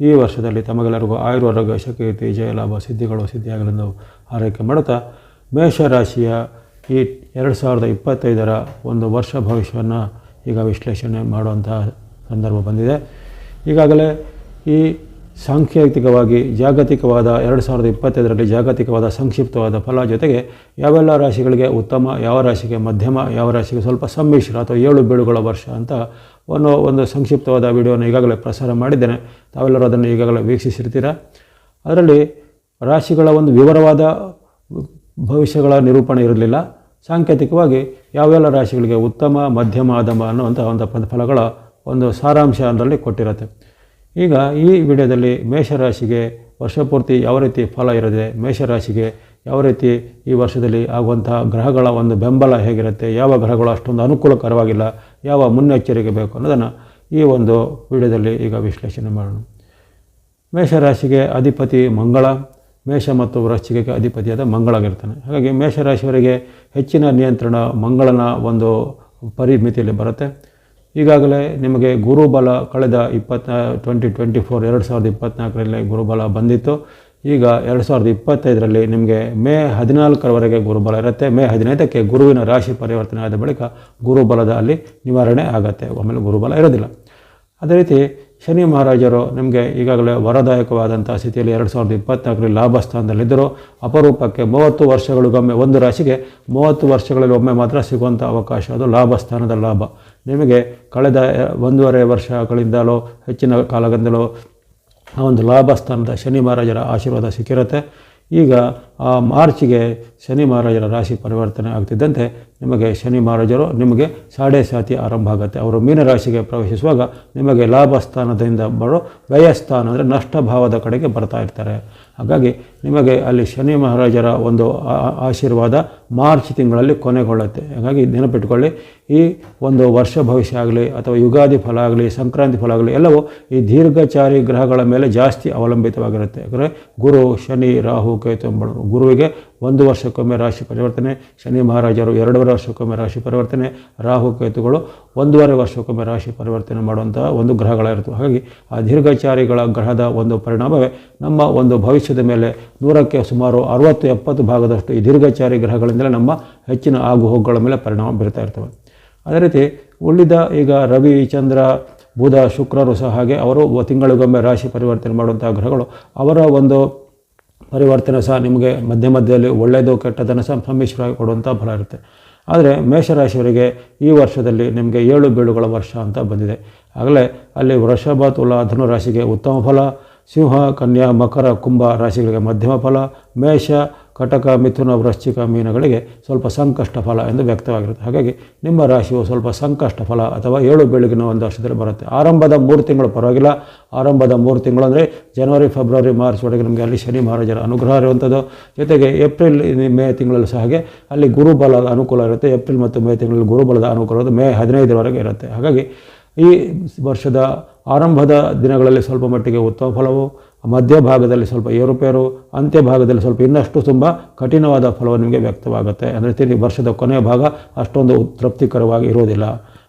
ಈ ವರ್ಷದಲ್ಲಿ ತಮಗೆಲ್ಲರಿಗೂ ಆಯುರ್ವರ್ಗ ಶಕೀರ್ತಿ ಜಯಲಾಭ, ಸಿದ್ಧಿಗಳು, ಸಿದ್ಧಿಯಾಗಲೆಂದು ಆರೈಕೆ ಮಾಡುತ್ತಾ, ಮೇಷರಾಶಿಯ ಈ ಎರಡು ಸಾವಿರದ ಇಪ್ಪತ್ತೈದರ ಒಂದು ವರ್ಷ ಭವಿಷ್ಯವನ್ನು ಈಗ ವಿಶ್ಲೇಷಣೆ ಮಾಡುವಂತಹ ಸಂದರ್ಭ ಬಂದಿದೆ. ಈಗಾಗಲೇ ಈ ಸಾಂಕೇತಿಕವಾಗಿ ಜಾಗತಿಕವಾದ ಎರಡು ಸಾವಿರದ ಇಪ್ಪತ್ತೈದರಲ್ಲಿ ಜಾಗತಿಕವಾದ ಸಂಕ್ಷಿಪ್ತವಾದ ಫಲ ಜೊತೆಗೆ ಯಾವೆಲ್ಲ ರಾಶಿಗಳಿಗೆ ಉತ್ತಮ, ಯಾವ ರಾಶಿಗೆ ಮಧ್ಯಮ, ಯಾವ ರಾಶಿಗೆ ಸ್ವಲ್ಪ ಸಮ್ಮಿಶ್ರ ಅಥವಾ ಏಳು ಬೀಳುಗಳ ವರ್ಷ ಅಂತ ಒಂದು ಒಂದು ಸಂಕ್ಷಿಪ್ತವಾದ ವಿಡಿಯೋನ ಈಗಾಗಲೇ ಪ್ರಸಾರ ಮಾಡಿದ್ದೇನೆ. ತಾವೆಲ್ಲರೂ ಅದನ್ನು ಈಗಾಗಲೇ ವೀಕ್ಷಿಸಿರ್ತೀರ? ಅದರಲ್ಲಿ ರಾಶಿಗಳ ಒಂದು ವಿವರವಾದ ಭವಿಷ್ಯಗಳ ನಿರೂಪಣೆ ಇರಲಿಲ್ಲ. ಸಾಂಕೇತಿಕವಾಗಿ ಯಾವೆಲ್ಲ ರಾಶಿಗಳಿಗೆ ಉತ್ತಮ, ಮಧ್ಯಮ, ಆದಮ ಅನ್ನುವಂಥ ಒಂದು ಫಲಗಳ ಒಂದು ಸಾರಾಂಶ ಅದರಲ್ಲಿ ಕೊಟ್ಟಿರುತ್ತೆ. ಈಗ ಈ ವಿಡಿಯೋದಲ್ಲಿ ಮೇಷರಾಶಿಗೆ ವರ್ಷಪೂರ್ತಿ ಯಾವ ರೀತಿ ಫಲ ಇರದೆ, ಮೇಷರಾಶಿಗೆ ಯಾವ ರೀತಿ ಈ ವರ್ಷದಲ್ಲಿ ಆಗುವಂತಹ ಗ್ರಹಗಳ ಒಂದು ಬೆಂಬಲ ಹೇಗಿರುತ್ತೆ, ಯಾವ ಗ್ರಹಗಳು ಅಷ್ಟೊಂದು ಅನುಕೂಲಕರವಾಗಿಲ್ಲ, ಯಾವ ಮುನ್ನೆಚ್ಚರಿಕೆ ಬೇಕು ಅನ್ನೋದನ್ನು ಈ ಒಂದು ವಿಡಿಯೋದಲ್ಲಿ ಈಗ ವಿಶ್ಲೇಷಣೆ ಮಾಡೋಣ. ಮೇಷರಾಶಿಗೆ ಅಧಿಪತಿ ಮಂಗಳ, ಮೇಷ ಮತ್ತು ವೃಶ್ಚಿಕಕ್ಕೆ ಅಧಿಪತಿಯಾದ ಮಂಗಳಾಗಿರ್ತಾನೆ ಹಾಗಾಗಿ ಮೇಷರಾಶಿಯವರಿಗೆ ಹೆಚ್ಚಿನ ನಿಯಂತ್ರಣ ಮಂಗಳನ ಒಂದು ಪರಿಮಿತಿಯಲ್ಲಿ ಬರುತ್ತೆ. ಈಗಾಗಲೇ ನಿಮಗೆ ಗುರುಬಲ ಕಳೆದ ಇಪ್ಪತ್ತ ಟ್ವೆಂಟಿ ಟ್ವೆಂಟಿ ಫೋರ್ ಎರಡು ಸಾವಿರದ ಇಪ್ಪತ್ತ್ನಾಲ್ಕರಲ್ಲಿ ಗುರುಬಲ ಬಂದಿತ್ತು. ಈಗ ಎರಡು ಸಾವಿರದ ಇಪ್ಪತ್ತೈದರಲ್ಲಿ ನಿಮಗೆ ಮೇ ಹದಿನಾಲ್ಕರವರೆಗೆ ಗುರುಬಲ ಇರುತ್ತೆ. ಮೇ ಹದಿನೈದಕ್ಕೆ ಗುರುವಿನ ರಾಶಿ ಪರಿವರ್ತನೆ ಆದ ಬಳಿಕ ಗುರುಬಲದ ಅಲ್ಲಿ ನಿವಾರಣೆ ಆಗುತ್ತೆ. ಆಮೇಲೆ ಗುರುಬಲ ಇರೋದಿಲ್ಲ. ಅದೇ ರೀತಿ ಶನಿ ಮಹಾರಾಜರು ನಿಮಗೆ ಈಗಾಗಲೇ ವರದಾಯಕವಾದಂಥ ಸ್ಥಿತಿಯಲ್ಲಿ ಎರಡು ಸಾವಿರದ ಇಪ್ಪತ್ತ್ನಾಲ್ಕರಲ್ಲಿ ಲಾಭ ಸ್ಥಾನದಲ್ಲಿದ್ದರು ಅಪರೂಪಕ್ಕೆ ಮೂವತ್ತು ವರ್ಷಗಳಿಗೊಮ್ಮೆ ಒಂದು ರಾಶಿಗೆ ಮೂವತ್ತು ವರ್ಷಗಳಲ್ಲಿ ಒಮ್ಮೆ ಮಾತ್ರ ಸಿಗುವಂಥ ಅವಕಾಶ. ಅದು ಲಾಭ ಸ್ಥಾನದ ಲಾಭ. ನಿಮಗೆ ಕಳೆದ ಒಂದೂವರೆ ವರ್ಷಗಳಿಂದಲೋ, ಹೆಚ್ಚಿನ ಕಾಲದಿಂದಲೋ ಆ ಒಂದು ಲಾಭ ಸ್ಥಾನದ ಶನಿ ಮಹಾರಾಜರ ಆಶೀರ್ವಾದ ಸಿಕ್ಕಿರುತ್ತೆ. ಈಗ, ಆ, ಮಾರ್ಚ್ಗೆ ಶನಿ ಮಹಾರಾಜರ ರಾಶಿ ಪರಿವರ್ತನೆ ಆಗ್ತಿದ್ದಂತೆ ನಿಮಗೆ ಶನಿ ಮಹಾರಾಜರು ನಿಮಗೆ ಸಾಡೆ ಸಾತಿ ಆರಂಭ ಆಗುತ್ತೆ. ಅವರು ಮೀನರಾಶಿಗೆ ಪ್ರವೇಶಿಸುವಾಗ ನಿಮಗೆ ಲಾಭ ಸ್ಥಾನದಿಂದ ಬರೋ ವ್ಯಯಸ್ಥಾನ ಅಂದರೆ ನಷ್ಟ ಭಾವದ ಕಡೆಗೆ ಬರ್ತಾ ಇರ್ತಾರೆ. ಹಾಗಾಗಿ ನಿಮಗೆ ಅಲ್ಲಿ ಶನಿ ಮಹಾರಾಜರ ಒಂದು ಆಶೀರ್ವಾದ ಮಾರ್ಚ್ ತಿಂಗಳಲ್ಲಿ ಕೊನೆಗೊಳ್ಳುತ್ತೆ. ಹಾಗಾಗಿ ನೆನಪಿಟ್ಕೊಳ್ಳಿ, ಈ ಒಂದು ವರ್ಷ ಭವಿಷ್ಯ ಆಗಲಿ ಅಥವಾ ಯುಗಾದಿ ಫಲ ಆಗಲಿ, ಸಂಕ್ರಾಂತಿ ಫಲ ಆಗಲಿ, ಎಲ್ಲವೂ ಈ ದೀರ್ಘಚಾರಿ ಗ್ರಹಗಳ ಮೇಲೆ ಜಾಸ್ತಿ ಅವಲಂಬಿತವಾಗಿರುತ್ತೆ. ಯಾಕಂದರೆ ಗುರು, ಶನಿ, ರಾಹು, ಕೇತು ಎಂಬ ಗುರುವಿಗೆ ಒಂದು ವರ್ಷಕ್ಕೊಮ್ಮೆ ರಾಶಿ ಪರಿವರ್ತನೆ, ಶನಿ ಮಹಾರಾಜರು ಎರಡೂವರೆ ವರ್ಷಕ್ಕೊಮ್ಮೆ ರಾಶಿ ಪರಿವರ್ತನೆ, ರಾಹು ಕೇತುಗಳು ಒಂದೂವರೆ ವರ್ಷಕ್ಕೊಮ್ಮೆ ರಾಶಿ ಪರಿವರ್ತನೆ ಮಾಡುವಂತಹ ಒಂದು ಗ್ರಹಗಳಿರ್ತವೆ ಹಾಗಾಗಿ ಆ ದೀರ್ಘಚಾರಿಗಳ ಗ್ರಹದ ಒಂದು ಪರಿಣಾಮವೇ ನಮ್ಮ ಒಂದು ಭವಿಷ್ಯದ ಮೇಲೆ ನೂರಕ್ಕೆ ಸುಮಾರು ಅರುವತ್ತು ಎಪ್ಪತ್ತು ಭಾಗದಷ್ಟು ಈ ದೀರ್ಘಚಾರಿ ಗ್ರಹಗಳಿಂದಲೇ ನಮ್ಮ ಹೆಚ್ಚಿನ ಆಗುಹೋಗುಗಳ ಮೇಲೆ ಪರಿಣಾಮ ಬೀರ್ತಾ ಇರ್ತವೆ. ಅದೇ ರೀತಿ ಉಳಿದ ಈಗ ರವಿ, ಚಂದ್ರ, ಬುಧ, ಶುಕ್ರರು ಸಹ ಹಾಗೆ ಅವರು ತಿಂಗಳಿಗೊಮ್ಮೆ ರಾಶಿ ಪರಿವರ್ತನೆ ಮಾಡುವಂಥ ಗ್ರಹಗಳು ಅವರ ಒಂದು ಪರಿವರ್ತನೆ ಸಹ ನಿಮಗೆ ಮಧ್ಯ ಮಧ್ಯದಲ್ಲಿ ಒಳ್ಳೆಯದು ಕೆಟ್ಟದನ್ನು ಸಹ ಸಮ್ಮಿಶ್ರವಾಗಿ ಕೊಡುವಂಥ ಫಲ ಇರುತ್ತೆ. ಆದರೆ ಮೇಷರಾಶಿಯವರಿಗೆ ಈ ವರ್ಷದಲ್ಲಿ ನಿಮಗೆ ಏಳು ಬೀಳುಗಳ ವರ್ಷ ಅಂತ ಬಂದಿದೆ. ಆಗಲೇ ಅಲ್ಲಿ ವೃಷಭ, ತುಲ, ಧನು ರಾಶಿಗೆ ಉತ್ತಮ ಫಲ, ಸಿಂಹ, ಕನ್ಯಾ, ಮಕರ, ಕುಂಭ ರಾಶಿಗಳಿಗೆ ಮಧ್ಯಮ ಫಲ, ಮೇಷ ಕಟಕ, ಮಿಥುನ ವೃಶ್ಚಿಕ ಮೀನುಗಳಿಗೆ ಸ್ವಲ್ಪ ಸಂಕಷ್ಟ ಫಲ ಎಂದು ವ್ಯಕ್ತವಾಗಿರುತ್ತೆ. ಹಾಗಾಗಿ ನಿಮ್ಮ ರಾಶಿಯು ಸ್ವಲ್ಪ ಸಂಕಷ್ಟ ಫಲ ಅಥವಾ ಏಳು ಬೆಳಗಿನ ಒಂದು ವರ್ಷದಲ್ಲಿ ಬರುತ್ತೆ. ಆರಂಭದ ಮೂರು ತಿಂಗಳು ಪರವಾಗಿಲ್ಲ. ಆರಂಭದ ಮೂರು ತಿಂಗಳು ಅಂದರೆ ಜನವರಿ, ಫೆಬ್ರವರಿ, ಮಾರ್ಚ್ ಒಳಗೆ ನಮಗೆ ಅಲ್ಲಿ ಶನಿ ಮಹಾರಾಜರ ಅನುಗ್ರಹ ಇರುವಂಥದ್ದು. ಜೊತೆಗೆ ಏಪ್ರಿಲ್ ಮೇ ತಿಂಗಳಲ್ಲಿ ಸಹ ಹಾಗೆ ಅಲ್ಲಿ ಗುರುಬಲದ ಅನುಕೂಲ ಇರುತ್ತೆ. ಏಪ್ರಿಲ್ ಮತ್ತು ಮೇ ತಿಂಗಳಲ್ಲಿ ಗುರುಬಲದ ಅನುಕೂಲ ಇರುತ್ತೆ ಮೇ ಹದಿನೈದರವರೆಗೆ ಇರುತ್ತೆ. ಹಾಗಾಗಿ ಈ ವರ್ಷದ ಆರಂಭದ ದಿನಗಳಲ್ಲಿ ಸ್ವಲ್ಪ ಮಟ್ಟಿಗೆ ಉತ್ತಮ ಫಲವು ಮಧ್ಯಭಾಗದಲ್ಲಿ ಸ್ವಲ್ಪ ಏರುಪೇರು ಅಂತ್ಯ ಭಾಗದಲ್ಲಿ ಸ್ವಲ್ಪ ಇನ್ನಷ್ಟು ತುಂಬ ಕಠಿಣವಾದ ಫಲವು ನಿಮಗೆ ವ್ಯಕ್ತವಾಗುತ್ತೆ. ಅಂದರೆ ತಿರುಗಿ ವರ್ಷದ ಕೊನೆಯ ಭಾಗ ಅಷ್ಟೊಂದು ತೃಪ್ತಿಕರವಾಗಿ ಇರೋದಿಲ್ಲ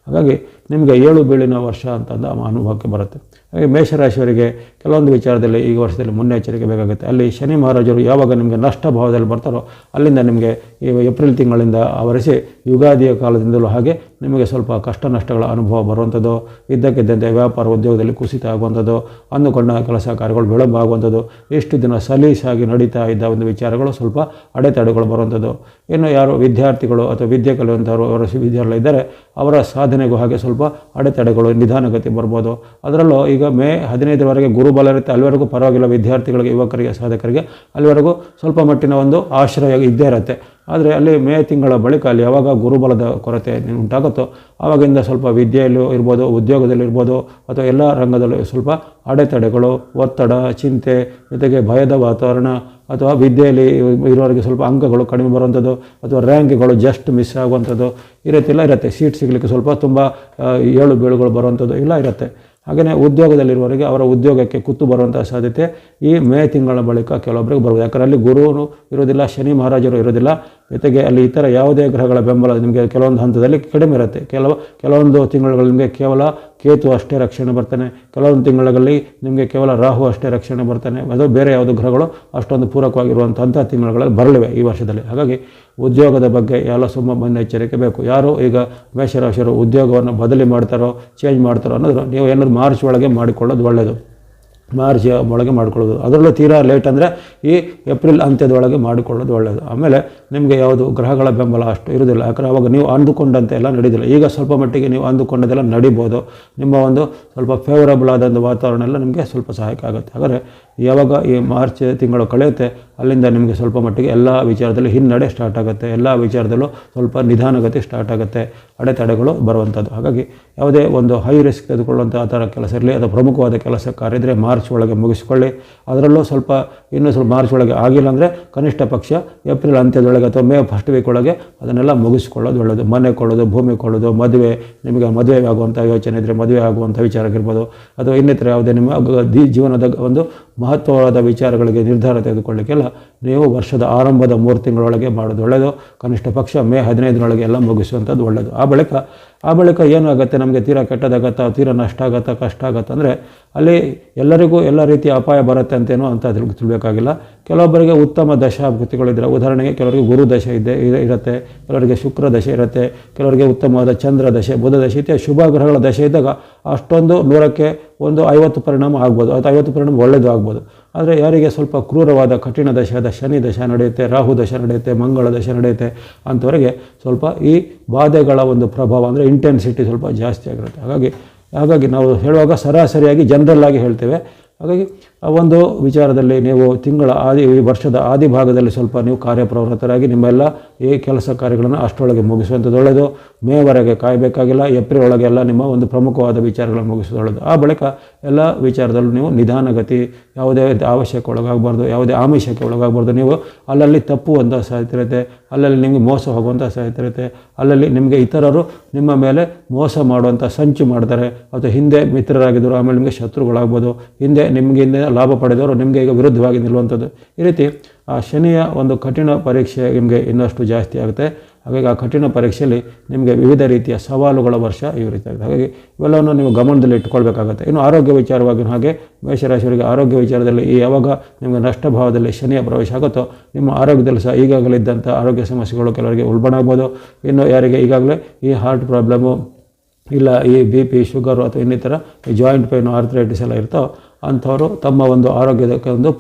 ಹಾಗಾಗಿ ನಿಮಗೆ ಏಳು ಬೀಳಿನ ವರ್ಷ ಅಂತಂದು ಆ ಅನುಭವಕ್ಕೆ ಬರುತ್ತೆ. ಹಾಗೆ ಮೇಷರಾಶಿಯವರಿಗೆ ಕೆಲವೊಂದು ವಿಚಾರದಲ್ಲಿ ಈ ವರ್ಷದಲ್ಲಿ ಮುನ್ನೆಚ್ಚರಿಕೆ ಬೇಕಾಗುತ್ತೆ. ಅಲ್ಲಿ ಶನಿ ಮಹಾರಾಜರು ಯಾವಾಗ ನಿಮಗೆ ನಷ್ಟ ಭಾವದಲ್ಲಿ ಬರ್ತಾರೋ ಅಲ್ಲಿಂದ ನಿಮಗೆ ಈ ಏಪ್ರಿಲ್ ತಿಂಗಳಿಂದ ಆವರಿಸಿ ಯುಗಾದಿಯ ಕಾಲದಿಂದಲೂ ಹಾಗೆ ನಿಮಗೆ ಸ್ವಲ್ಪ ಕಷ್ಟ ನಷ್ಟಗಳ ಅನುಭವ ಬರುವಂಥದ್ದು, ಇದ್ದಕ್ಕಿದ್ದಂತೆ ವ್ಯಾಪಾರ ಉದ್ಯೋಗದಲ್ಲಿ ಕುಸಿತ ಆಗುವಂಥದ್ದು, ಅಂದುಕೊಂಡ ಕೆಲಸ ಕಾರ್ಯಗಳು ವಿಳಂಬ ಆಗುವಂಥದ್ದು ಎಷ್ಟು ದಿನ ಸಲೀಸಾಗಿ ನಡೀತಾ ಇದ್ದ ಒಂದು ವಿಚಾರಗಳು ಸ್ವಲ್ಪ ಅಡೆತಡೆಗಳು ಬರುವಂಥದ್ದು. ಇನ್ನು ಯಾರು ವಿದ್ಯಾರ್ಥಿಗಳು ಅಥವಾ ವಿದ್ಯೆ ಕಲಿಯುವಂಥವ್ರು, ಅವರ ವಿದ್ಯಾರ್ಥಿಗಳು ಇದ್ದರೆ ಅವರ ಸಾಧನೆಗೂ ಹಾಗೆ ಸ್ವಲ್ಪ ಅಡೆತಡೆಗಳು, ನಿಧಾನಗತಿ ಬರ್ಬೋದು. ಅದರಲ್ಲೂ ಈಗ ಮೇ ಹದಿನೈದರವರೆಗೆ ಗುರುಬಲ ಇರುತ್ತೆ. ಅಲ್ಲಿವರೆಗೂ ಪರವಾಗಿಲ್ಲ ವಿದ್ಯಾರ್ಥಿಗಳಿಗೆ, ಯುವಕರಿಗೆ, ಸಾಧಕರಿಗೆ. ಅಲ್ಲಿವರೆಗೂ ಸ್ವಲ್ಪ ಮಟ್ಟಿನ ಒಂದು ಆಶ್ರಯ ಇದ್ದೇ ಇರುತ್ತೆ. ಆದರೆ ಅಲ್ಲಿ ಮೇ ತಿಂಗಳ ಬಳಿಕ ಅಲ್ಲಿ ಯಾವಾಗ ಗುರುಬಲದ ಕೊರತೆ ಉಂಟಾಗುತ್ತೋ ಆವಾಗಿಂದ ಸ್ವಲ್ಪ ವಿದ್ಯೆಯಲ್ಲೂ ಇರ್ಬೋದು, ಉದ್ಯೋಗದಲ್ಲಿ ಇರ್ಬೋದು, ಅಥವಾ ಎಲ್ಲ ರಂಗದಲ್ಲೂ ಸ್ವಲ್ಪ ಅಡೆತಡೆಗಳು, ಒತ್ತಡ, ಚಿಂತೆ, ಜೊತೆಗೆ ಭಯದ ವಾತಾವರಣ, ಅಥವಾ ವಿದ್ಯೆಯಲ್ಲಿ ಇರೋರಿಗೆ ಸ್ವಲ್ಪ ಅಂಕಗಳು ಕಡಿಮೆ ಬರುವಂಥದ್ದು, ಅಥವಾ ರ್ಯಾಂಕ್ಗಳು ಜಸ್ಟ್ ಮಿಸ್ ಆಗುವಂಥದ್ದು, ಈ ರೀತಿ ಎಲ್ಲ ಇರುತ್ತೆ. ಸೀಟ್ ಸಿಗಲಿಕ್ಕೆ ಸ್ವಲ್ಪ ತುಂಬ ಏಳು ಬೀಳುಗಳು ಬರುವಂಥದ್ದು ಇಲ್ಲ ಇರುತ್ತೆ. ಹಾಗೆಯೇ ಉದ್ಯೋಗದಲ್ಲಿರುವವರಿಗೆ ಅವರ ಉದ್ಯೋಗಕ್ಕೆ ಕುತ್ತು ಬರುವಂಥ ಸಾಧ್ಯತೆ ಈ ಮೇ ತಿಂಗಳ ಬಳಿಕ ಕೆಲವೊಬ್ಬರಿಗೆ ಬರ್ಬೋದು ಯಾಕಂದರೆ ಅಲ್ಲಿ ಗುರುವು ಇರೋದಿಲ್ಲ ಶನಿ ಮಹಾರಾಜರು ಇರೋದಿಲ್ಲ ಜೊತೆಗೆ ಅಲ್ಲಿ ಇತರ ಯಾವುದೇ ಗ್ರಹಗಳ ಬೆಂಬಲ ನಿಮಗೆ ಕೆಲವೊಂದು ಹಂತದಲ್ಲಿ ಕಡಿಮೆ ಇರುತ್ತೆ. ಕೆಲವು, ಕೆಲವೊಂದು ತಿಂಗಳುಗಳು ನಿಮಗೆ ಕೇವಲ ಕೇತು ಅಷ್ಟೇ ರಕ್ಷಣೆ ಬರ್ತಾನೆ. ಕೆಲವೊಂದು ತಿಂಗಳಲ್ಲಿ ನಿಮಗೆ ಕೇವಲ ರಾಹು ಅಷ್ಟೇ ರಕ್ಷಣೆ ಬರ್ತಾನೆ. ಅದು ಬೇರೆ ಯಾವುದು ಗ್ರಹಗಳು ಅಷ್ಟೊಂದು ಪೂರಕವಾಗಿರುವಂಥ ತಿಂಗಳುಗಳಲ್ಲಿ ಬರಲಿವೆ ಈ ವರ್ಷದಲ್ಲಿ. ಹಾಗಾಗಿ ಉದ್ಯೋಗದ ಬಗ್ಗೆ ಎಲ್ಲ ಸುಮ್ಮ ಮುನ್ನೆಚ್ಚರಿಕೆ ಬೇಕು. ಯಾರು ಈಗ ಮೇಷರಾಶಿಯರು ಉದ್ಯೋಗವನ್ನು ಬದಲಿ ಮಾಡ್ತಾರೋ ಚೇಂಜ್ ಮಾಡ್ತಾರೋ ಅನ್ನೋದು ನೀವು ಏನಾದ್ರು ಮಾರ್ಚ್ ಒಳಗೆ ಮಾಡಿಕೊಳ್ಳೋದು ಒಳ್ಳೆಯದು ಮಾರ್ಚ್ ಒಳಗೆ ಮಾಡ್ಕೊಳ್ಳೋದು. ಅದರಲ್ಲೂ ತೀರಾ ಲೇಟ್ ಅಂದರೆ ಈ ಏಪ್ರಿಲ್ ಅಂತ್ಯದೊಳಗೆ ಮಾಡಿಕೊಳ್ಳೋದು ಒಳ್ಳೆಯದು ಆಮೇಲೆ ನಿಮಗೆ ಯಾವುದು ಗ್ರಹಗಳ ಬೆಂಬಲ ಅಷ್ಟು ಇರೋದಿಲ್ಲ ಯಾಕಂದರೆ ಅವಾಗ ನೀವು ಅಂದುಕೊಂಡಂತೆ ಎಲ್ಲ ನಡೀದಿಲ್ಲ ಈಗ ಸ್ವಲ್ಪ ಮಟ್ಟಿಗೆ ನೀವು ಅಂದುಕೊಂಡದೆಲ್ಲ ನಡಿಬೋದು. ನಿಮ್ಮ ಒಂದು ಸ್ವಲ್ಪ ಫೇವರಬಲ್ ಆದಂಥ ವಾತಾವರಣ ಎಲ್ಲ ನಿಮಗೆ ಸ್ವಲ್ಪ ಸಹಾಯಕ ಆಗುತ್ತೆ. ಹಾಗಾದರೆ ಯಾವಾಗ ಈ ಮಾರ್ಚ್ ತಿಂಗಳು ಕಳೆಯುತ್ತೆ, ಅಲ್ಲಿಂದ ನಿಮಗೆ ಸ್ವಲ್ಪ ಮಟ್ಟಿಗೆ ಎಲ್ಲ ವಿಚಾರದಲ್ಲಿ ಹಿನ್ನಡೆ ಸ್ಟಾರ್ಟ್ ಆಗುತ್ತೆ. ಎಲ್ಲ ವಿಚಾರದಲ್ಲೂ ಸ್ವಲ್ಪ ನಿಧಾನಗತಿ ಸ್ಟಾರ್ಟ್ ಆಗುತ್ತೆ. ಅಡೆತಡೆಗಳು ಬರುವಂಥದ್ದು ಹಾಗಾಗಿ ಯಾವುದೇ ಒಂದು ಹೈ ರಿಸ್ಕ್ ತೆಗೆದುಕೊಳ್ಳುವಂಥ ಆ ಥರ ಕೆಲಸ ಇರಲಿ, ಅದು ಪ್ರಮುಖವಾದ ಕೆಲಸ ಕಾರ್ಯ ಇದ್ದರೆ ಮಾರ್ಚ್ ಒಳಗೆ ಮುಗಿಸ್ಕೊಳ್ಳಿ. ಅದರಲ್ಲೂ ಸ್ವಲ್ಪ ಇನ್ನೂ ಸ್ವಲ್ಪ ಮಾರ್ಚ್ ಒಳಗೆ ಆಗಿಲ್ಲ ಅಂದರೆ ಕನಿಷ್ಠ ಪಕ್ಷ ಏಪ್ರಿಲ್ ಅಂತ್ಯದೊಳಗೆ ಅಥವಾ ಮೇ ಫಸ್ಟ್ ವೀಕ್ ಒಳಗೆ ಅದನ್ನೆಲ್ಲ ಮುಗಿಸ್ಕೊಳ್ಳೋದು ಒಳ್ಳೆಯದು ಮನೆ ಕೊಳ್ಳೋದು ಭೂಮಿ ಕೊಳ್ಳೋದು ಮದುವೆ, ನಿಮಗೆ ಮದುವೆ ಆಗುವಂಥ ಯೋಚನೆ ಇದ್ದರೆ ಮದುವೆ ಆಗುವಂಥ ವಿಚಾರ ಆಗಿರ್ಬೋದು ಅಥವಾ ಇನ್ನಿತರ ಯಾವುದೇ ನಿಮ್ಮ ಜೀವನದ ಒಂದು ಮಹತ್ವವಾದ ವಿಚಾರಗಳಿಗೆ ನಿರ್ಧಾರ ತೆಗೆದುಕೊಳ್ಳಿಕ್ಕೆಲ್ಲ ನೀವು ವರ್ಷದ ಆರಂಭದ ಮೂರು ತಿಂಗಳೊಳಗೆ ಮಾಡೋದು ಒಳ್ಳೆಯದು. ಕನಿಷ್ಠ ಪಕ್ಷ ಮೇ ಹದಿನೈದರೊಳಗೆ ಎಲ್ಲ ಮುಗಿಸುವಂಥದ್ದು ಒಳ್ಳೆಯದು. ಆ ಬಳಿಕ ಆ ಬಳಿಕ ಏನಾಗುತ್ತೆ ನಮಗೆ ತೀರಾ ಕೆಟ್ಟದಾಗತ್ತಾ? ತೀರಾ ನಷ್ಟ ಆಗತ್ತಾ? ಕಷ್ಟ ಆಗತ್ತ? ಅಂದರೆ ಅಲ್ಲಿ ಎಲ್ಲರಿಗೂ ಎಲ್ಲ ರೀತಿಯ ಅಪಾಯ ಬರುತ್ತೆ ಅಂತೇನೋ ಅಂತ ತಿಳ್ಕೊ ತಿಳ್ಬೇಕಾಗಿಲ್ಲ. ಕೆಲವೊಬ್ಬರಿಗೆ ಉತ್ತಮ ದಶಾಭೂತಿಗಳಿದ್ರೆ ಉದಾಹರಣೆಗೆ ಕೆಲವರಿಗೆ ಗುರು ದಶೆ ಇದೆ ಇರ- ಇರುತ್ತೆ. ಕೆಲವರಿಗೆ ಶುಕ್ರ ದಶೆ ಇರುತ್ತೆ. ಕೆಲವರಿಗೆ ಉತ್ತಮವಾದ ಚಂದ್ರ ದಶೆ, ಬುಧ ದಶೆ ಇತ್ಯಾದಿ ಶುಭ ಗ್ರಹಗಳ ದಶೆ ಇದ್ದಾಗ ಅಷ್ಟೊಂದು ನೂರಕ್ಕೆ ಒಂದು ಐವತ್ತು ಪರಿಣಾಮ ಆಗ್ಬೋದು. ಅಥವಾ ಐವತ್ತು ಪರಿಣಾಮ ಒಳ್ಳೆಯದು ಆಗ್ಬೋದು. ಆದರೆ ಯಾರಿಗೆ ಸ್ವಲ್ಪ ಕ್ರೂರವಾದ, ಕಠಿಣ ದಶೆ ಶನಿ ದಶ ನಡೆಯುತ್ತೆ, ರಾಹು ದಶ ನಡೆಯುತ್ತೆ, ಮಂಗಳ ದಶ ನಡೆಯುತ್ತೆ ಅಂಥವರಿಗೆ ಸ್ವಲ್ಪ ಈ ಬಾಧೆಗಳ ಒಂದು ಪ್ರಭಾವ ಅಂದರೆ ಇಂಟೆನ್ಸಿಟಿ ಸ್ವಲ್ಪ ಜಾಸ್ತಿ ಆಗಿರುತ್ತೆ. ಹಾಗಾಗಿ ಹಾಗಾಗಿ ನಾವು ಹೇಳುವಾಗ ಸರಾಸರಿಯಾಗಿ ಜನರಲ್ ಹೇಳ್ತೇವೆ. ಹಾಗಾಗಿ ಒಂದು ವಿಚಾರದಲ್ಲಿ ನೀವು ತಿಂಗಳ ಆದಿ ಈ ವರ್ಷದ ಆದಿ ಭಾಗದಲ್ಲಿ ಸ್ವಲ್ಪ ನೀವು ಕಾರ್ಯಪ್ರವೃತ್ತರಾಗಿ ನಿಮ್ಮೆಲ್ಲ ಈ ಕೆಲಸ ಕಾರ್ಯಗಳನ್ನು ಅಷ್ಟರೊಳಗೆ ಮುಗಿಸುವಂಥದ್ದು ಒಳ್ಳೆಯದು ಮೇವರೆಗೆ ಕಾಯಬೇಕಾಗಿಲ್ಲ ಏಪ್ರಿಲ್ ಒಳಗೆ ಎಲ್ಲ ನಿಮ್ಮ ಒಂದು ಪ್ರಮುಖವಾದ ವಿಚಾರಗಳನ್ನು ಮುಗಿಸೋದು ಒಳ್ಳೆಯದು ಆ ಬಳಿಕ ಎಲ್ಲ ವಿಚಾರದಲ್ಲೂ ನೀವು ನಿಧಾನಗತಿ, ಯಾವುದೇ ಅವಶ್ಯಕ್ಕೆ ಒಳಗಾಗಬಾರ್ದು, ಯಾವುದೇ ಆಮಿಷಕ್ಕೆ ಒಳಗಾಗಬಾರ್ದು. ನೀವು ಅಲ್ಲಲ್ಲಿ ತಪ್ಪುವಂಥ ಇರುತ್ತೆ ಅಲ್ಲಲ್ಲಿ ನಿಮಗೆ ಮೋಸ ಹೋಗುವಂಥ ಇರುತ್ತೆ. ಅಲ್ಲಲ್ಲಿ ನಿಮಗೆ ಇತರರು ನಿಮ್ಮ ಮೇಲೆ ಮೋಸ ಮಾಡುವಂಥ ಸಂಚು ಮಾಡ್ತಾರೆ. ಅಥವಾ ಹಿಂದೆ ಮಿತ್ರರಾಗಿದ್ದರು ಆಮೇಲೆ ನಿಮಗೆ ಶತ್ರುಗಳಾಗ್ಬೋದು. ಹಿಂದೆ ನಿಮಗೆ ಹಿಂದೆ ಲಾಭ ಪಡೆದವರು ನಿಮಗೆ ಈಗ ವಿರುದ್ಧವಾಗಿ ನಿಲ್ಲುವಂಥದ್ದು. ಈ ರೀತಿ, ಆ ಶನಿಯ ಒಂದು ಕಠಿಣ ಪರೀಕ್ಷೆ ನಿಮಗೆ ಇನ್ನಷ್ಟು ಜಾಸ್ತಿ ಆಗುತ್ತೆ. ಹಾಗಾಗಿ ಆ ಕಠಿಣ ಪರೀಕ್ಷೆಯಲ್ಲಿ ನಿಮಗೆ ವಿವಿಧ ರೀತಿಯ ಸವಾಲುಗಳ ವರ್ಷ ಈ ರೀತಿ ಆಗುತ್ತೆ. ಹಾಗಾಗಿ ಇವೆಲ್ಲವನ್ನು ನೀವು ಗಮನದಲ್ಲಿ ಇಟ್ಕೊಳ್ಬೇಕಾಗುತ್ತೆ. ಇನ್ನು ಆರೋಗ್ಯ ವಿಚಾರವಾಗಿ ಹಾಗೆ ಮೇಷರಾಶಿಯವರಿಗೆ ಆರೋಗ್ಯ ವಿಚಾರದಲ್ಲಿ ಯಾವಾಗ ನಿಮಗೆ ನಷ್ಟ ಭಾವದಲ್ಲಿ ಶನಿಯ ಪ್ರವೇಶ ಆಗುತ್ತೋ, ನಿಮ್ಮ ಆರೋಗ್ಯದಲ್ಲಿ ಸಹ ಈಗಾಗಲೇ ಇದ್ದಂಥ ಆರೋಗ್ಯ ಸಮಸ್ಯೆಗಳು ಕೆಲವರಿಗೆ ಉಲ್ಬಣ ಆಗ್ಬೋದು ಇನ್ನು ಯಾರಿಗೆ ಈಗಾಗಲೇ ಈ ಹಾರ್ಟ್ ಪ್ರಾಬ್ಲಮ್ಮು ಇಲ್ಲ ಈ ಬಿ ಪಿ ಶುಗರು ಅಥವಾ ಇನ್ನಿತರ ಈ ಜಾಯಿಂಟ್ ಪೇನು ಆರ್ಥರೈಟಿಸ್ ಎಲ್ಲ ಇರ್ತಾವೆ ಅಂಥವರು ತಮ್ಮ ಒಂದು ಆರೋಗ್ಯದ ಒಂದು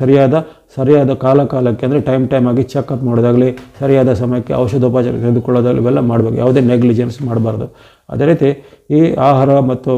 ಸರಿಯಾದ ಸರಿಯಾದ ಕಾಲ ಕಾಲಕ್ಕೆ ಅಂದರೆ ಟೈಮ್ ಟೈಮ್ ಆಗಿ ಚೆಕಪ್ ಮಾಡೋದಾಗಲಿ, ಸರಿಯಾದ ಸಮಯಕ್ಕೆ ಔಷಧೋಪಚಾರ ತೆಗೆದುಕೊಳ್ಳೋದಾಗಲಿ ಇವೆಲ್ಲ ಮಾಡಬೇಕು. ಯಾವುದೇ ನೆಗ್ಲಿಜೆನ್ಸ್ ಮಾಡಬಾರ್ದು. ಅದೇ ರೀತಿ ಈ ಆಹಾರ ಮತ್ತು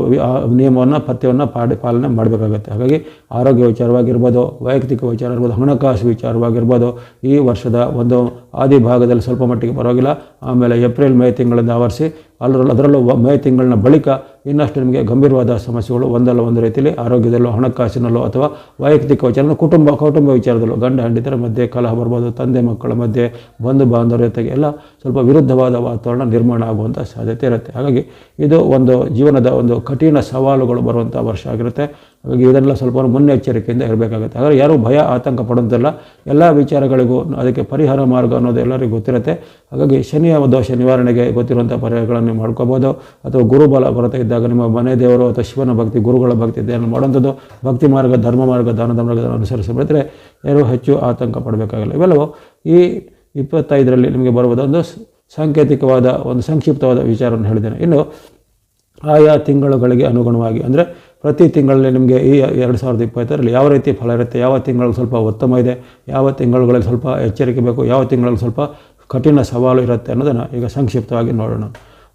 ನಿಯಮವನ್ನು, ಪಥ್ಯವನ್ನು ಪಾಡಿ, ಪಾಲನೆ ಮಾಡಬೇಕಾಗುತ್ತೆ. ಹಾಗಾಗಿ ಆರೋಗ್ಯ ವಿಚಾರವಾಗಿರ್ಬೋದು, ವೈಯಕ್ತಿಕ ವಿಚಾರ ಇರ್ಬೋದು ಹಣಕಾಸು ವಿಚಾರವಾಗಿರ್ಬೋದು, ಈ ವರ್ಷದ ಒಂದು ಆದಿ ಭಾಗದಲ್ಲಿ ಸ್ವಲ್ಪ ಮಟ್ಟಿಗೆ ಪರವಾಗಿಲ್ಲ. ಆಮೇಲೆ ಏಪ್ರಿಲ್, ಮೇ ತಿಂಗಳಿಂದ ಆವರಿಸಿ ಅದರಲ್ಲೂ ಅದರಲ್ಲೂ ಮೇ ತಿಂಗಳಿನ ಬಳಿಕ ಇನ್ನಷ್ಟು ನಿಮಗೆ ಗಂಭೀರವಾದ ಸಮಸ್ಯೆಗಳು ಒಂದಲ್ಲ ಒಂದು ರೀತಿಯಲ್ಲಿ ಆರೋಗ್ಯದಲ್ಲೋ, ಹಣಕಾಸಿನಲ್ಲೋ ಅಥವಾ ವೈಯಕ್ತಿಕ ವಿಚಾರ ಕುಟುಂಬ ಕೌಟುಂಬ ವಿಚಾರದಲ್ಲೂ, ಗಂಡ ಹೆಂಡಿತರ ಮಧ್ಯೆ ಕಲಹ ಬರ್ಬೋದು, ತಂದೆ ಮಕ್ಕಳ ಮಧ್ಯೆ ಬಂಧು ಬಾಂಧವರ ಜೊತೆಗೆ ಎಲ್ಲ ಸ್ವಲ್ಪ ವಿರುದ್ಧವಾದ ವಾತಾವರಣ ನಿರ್ಮಾಣ ಆಗುವಂಥ ಸಾಧ್ಯತೆ ಇರುತ್ತೆ. ಹಾಗಾಗಿ ಇದು ಒಂದು ಜೀವನದ ಒಂದು ಕಠಿಣ ಸವಾಲುಗಳು ಬರುವಂಥ ವರ್ಷ ಆಗಿರುತ್ತೆ. ಹಾಗಾಗಿ ಇದೆಲ್ಲ ಸ್ವಲ್ಪ ಮುನ್ನೆಚ್ಚರಿಕೆಯಿಂದ ಇರಬೇಕಾಗುತ್ತೆ. ಆದರೆ ಯಾರೂ ಭಯ, ಆತಂಕ ಪಡೋದಿಲ್ಲ ಎಲ್ಲ ವಿಚಾರಗಳಿಗೂ ಅದಕ್ಕೆ ಪರಿಹಾರ ಮಾರ್ಗ ಅನ್ನೋದು ಎಲ್ಲರಿಗೂ ಗೊತ್ತಿರುತ್ತೆ. ಹಾಗಾಗಿ ಶನಿಯ ದೋಷ ನಿವಾರಣೆಗೆ ಗೊತ್ತಿರುವಂಥ ಪರಿಹಾರಗಳನ್ನು ಮಾಡ್ಕೋಬೋದು. ಅಥವಾ ಗುರುಬಲ ಬರತಾ ಇದ್ದಾಗ ನಿಮ್ಮ ಮನೆ ದೇವರು ಅಥವಾ ಶಿವನ ಭಕ್ತಿ, ಗುರುಗಳ ಭಕ್ತಿ ಇದನ್ನು ಮಾಡುವಂಥದ್ದು. ಭಕ್ತಿ ಮಾರ್ಗ, ಧರ್ಮ ಮಾರ್ಗ, ದಾನ ಧರ್ಮಗಳನ್ನು ಅನುಸರಿಸಿ ಯಾರು ಹೆಚ್ಚು ಆತಂಕ ಪಡಬೇಕಾಗಿಲ್ಲ. ಇವೆಲ್ಲವೂ ಈ ಇಪ್ಪತ್ತೈದರಲ್ಲಿ ನಿಮಗೆ ಬರುವುದು ಒಂದು ಸ- ಸಾಂಕೇತಿಕವಾದ ಒಂದು ಸಂಕ್ಷಿಪ್ತವಾದ ವಿಚಾರವನ್ನು ಹೇಳಿದ್ದೇನೆ. ಇನ್ನು ಆಯಾ ತಿಂಗಳುಗಳಿಗೆ ಅನುಗುಣವಾಗಿ ಅಂದರೆ ಪ್ರತಿ ತಿಂಗಳಲ್ಲಿ ನಿಮಗೆ ಈ ಎರಡು ಸಾವಿರದ ಇಪ್ಪತ್ತರಲ್ಲಿ ಯಾವ ರೀತಿ ಫಲ ಇರುತ್ತೆ, ಯಾವ ತಿಂಗಳು ಸ್ವಲ್ಪ ಉತ್ತಮ ಇದೆ, ಯಾವ ತಿಂಗಳುಗಳಲ್ಲಿ ಸ್ವಲ್ಪ ಎಚ್ಚರಿಕೆ ಬೇಕು, ಯಾವ ತಿಂಗಳಲ್ಲಿ ಸ್ವಲ್ಪ ಕಠಿಣ ಸವಾಲು ಇರುತ್ತೆ ಅನ್ನೋದನ್ನು ಈಗ ಸಂಕ್ಷಿಪ್ತವಾಗಿ ನೋಡೋಣ.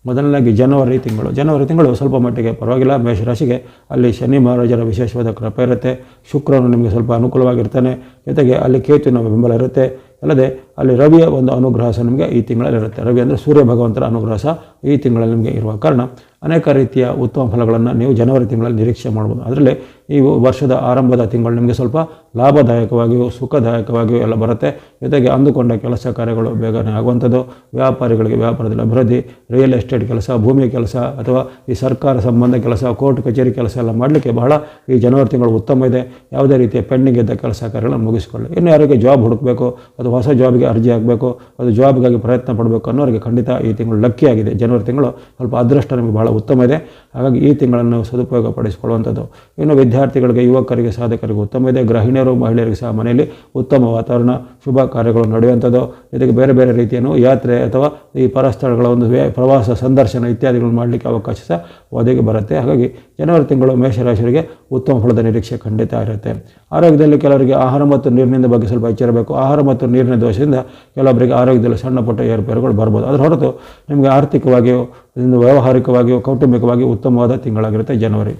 ಮೊದಲನೇದಾಗಿ ಜನವರಿ ತಿಂಗಳು. ಜನವರಿ ತಿಂಗಳು ಸ್ವಲ್ಪ ಮಟ್ಟಿಗೆ ಪರವಾಗಿಲ್ಲ. ಮೇಷರಾಶಿಗೆ ಅಲ್ಲಿ ಶನಿ ಮಹಾರಾಜರ ವಿಶೇಷವಾದ ಕೃಪೆ ಇರುತ್ತೆ. ಶುಕ್ರನು ನಿಮಗೆ ಸ್ವಲ್ಪ ಅನುಕೂಲವಾಗಿರ್ತಾನೆ. ಜೊತೆಗೆ ಅಲ್ಲಿ ಕೇತುವಿನ ಬೆಂಬಲ ಇರುತ್ತೆ. ಅಲ್ಲದೆ ಅಲ್ಲಿ ರವಿಯ ಒಂದು ಅನುಗ್ರಹ ಸಹ ನಿಮಗೆ ಈ ತಿಂಗಳಲ್ಲಿ ಇರುತ್ತೆ. ರವಿ ಅಂದರೆ ಸೂರ್ಯ ಭಗವಂತರ ಅನುಗ್ರಹ ಸಹ ಈ ತಿಂಗಳಲ್ಲಿ ನಿಮಗೆ ಇರುವ ಕಾರಣ ಅನೇಕ ರೀತಿಯ ಉತ್ತಮ ಫಲಗಳನ್ನು ನೀವು ಜನವರಿ ತಿಂಗಳಲ್ಲಿ ನಿರೀಕ್ಷೆ ಮಾಡ್ಬೋದು. ಅದರಲ್ಲಿ ಈ ವರ್ಷದ ಆರಂಭದ ತಿಂಗಳು ನಿಮಗೆ ಸ್ವಲ್ಪ ಲಾಭದಾಯಕವಾಗಿಯೂ ಸುಖದಾಯಕವಾಗಿಯೂ ಎಲ್ಲ ಬರುತ್ತೆ. ಜೊತೆಗೆ ಅಂದುಕೊಂಡ ಕೆಲಸ ಕಾರ್ಯಗಳು ಬೇಗನೆ ಆಗುವಂಥದ್ದು. ವ್ಯಾಪಾರಿಗಳಿಗೆ ವ್ಯಾಪಾರದಲ್ಲಿ ಅಭಿವೃದ್ಧಿ ರಿಯಲ್ ಎಸ್ಟೇಟ್ ಕೆಲಸ, ಭೂಮಿ ಕೆಲಸ ಅಥವಾ ಈ ಸರ್ಕಾರ ಸಂಬಂಧ ಕೆಲಸ, ಕೋರ್ಟ್ ಕಚೇರಿ ಕೆಲಸ ಎಲ್ಲ ಮಾಡಲಿಕ್ಕೆ ಬಹಳ ಈ ಜನವರಿ ತಿಂಗಳು ಉತ್ತಮ ಇದೆ. ಯಾವುದೇ ರೀತಿಯ ಪೆಂಡಿಂಗ್ ಇದ್ದ ಕೆಲಸ ಕಾರ್ಯಗಳನ್ನು ಮುಗಿಸಿಕೊಳ್ಳಿ. ಇನ್ನು ಯಾರಿಗೆ ಜಾಬ್ ಹುಡುಕಬೇಕು ಅಥವಾ ಹೊಸ ಜಾಬ್ಗೆ ಜಾಬ್ಗೆ ಅರ್ಜಿ ಆಗಬೇಕು ಅದು ಜಾಬ್ಗಾಗಿ ಪ್ರಯತ್ನ ಪಡಬೇಕು ಅನ್ನೋರಿಗೆ ಖಂಡಿತ ಈ ತಿಂಗಳು ಲಕ್ಕಿ ಆಗಿದೆ. ಜನವರಿ ತಿಂಗಳು ಸ್ವಲ್ಪ ಅದೃಷ್ಟ ನಿಮಗೆ ಬಹಳ ಉತ್ತಮ ಇದೆ. ಹಾಗಾಗಿ ಈ ತಿಂಗಳನ್ನು ಸದುಪಯೋಗ ಪಡಿಸಿಕೊಳ್ಳುವಂಥದ್ದು. ಇನ್ನು ವಿದ್ಯಾರ್ಥಿಗಳಿಗೆ, ಯುವಕರಿಗೆ, ಸಾಧಕರಿಗೆ ಉತ್ತಮ ಇದೆ. ಗೃಹಿಣಿಯರು, ಮಹಿಳೆಯರಿಗೆ ಸಹ ಮನೆಯಲ್ಲಿ ಉತ್ತಮ ವಾತಾವರಣ, ಶುಭ ಕಾರ್ಯಗಳು ನಡೆಯುವಂಥದ್ದು. ಜೊತೆಗೆ ಬೇರೆ ಬೇರೆ ರೀತಿಯನ್ನು ಯಾತ್ರೆ ಅಥವಾ ಈ ಪರಸ್ಥಳಗಳ ಒಂದು ಪ್ರವಾಸ ಸಂದರ್ಶನ ಇತ್ಯಾದಿಗಳನ್ನು ಮಾಡಲಿಕ್ಕೆ ಅವಕಾಶ ಸಹ ಒದಗಿ ಬರುತ್ತೆ. ಹಾಗಾಗಿ ಜನವರಿ ತಿಂಗಳು ಮೇಷರಾಶಿಯವರಿಗೆ ಉತ್ತಮ ಫಲದ ನಿರೀಕ್ಷೆ ಖಂಡಿತ ಇರುತ್ತೆ. ಆರೋಗ್ಯದಲ್ಲಿ ಕೆಲವರಿಗೆ ಆಹಾರ ಮತ್ತು ನೀರಿನಿಂದ ಬಗ್ಗೆ ಸ್ವಲ್ಪ ಎಚ್ಚರಬೇಕು ಆಹಾರ ಮತ್ತು ನೀರಿನ ದೋಷದಿಂದ ಕೆಲವೊಬ್ಬರಿಗೆ ಆರೋಗ್ಯದಲ್ಲಿ ಸಣ್ಣ ಪುಟ್ಟ ಏರುಪೇರುಗಳು ಬರ್ಬೋದು. ಅದರ ಹೊರತು ನಿಮಗೆ ಆರ್ಥಿಕವಾಗಿಯೂ, ವ್ಯಾವಹಾರಿಕವಾಗಿಯೂ, ಕೌಟುಂಬಿಕವಾಗಿಯೂ ಉತ್ತಮವಾದ ತಿಂಗಳಾಗಿರುತ್ತೆ ಜನವರಿ.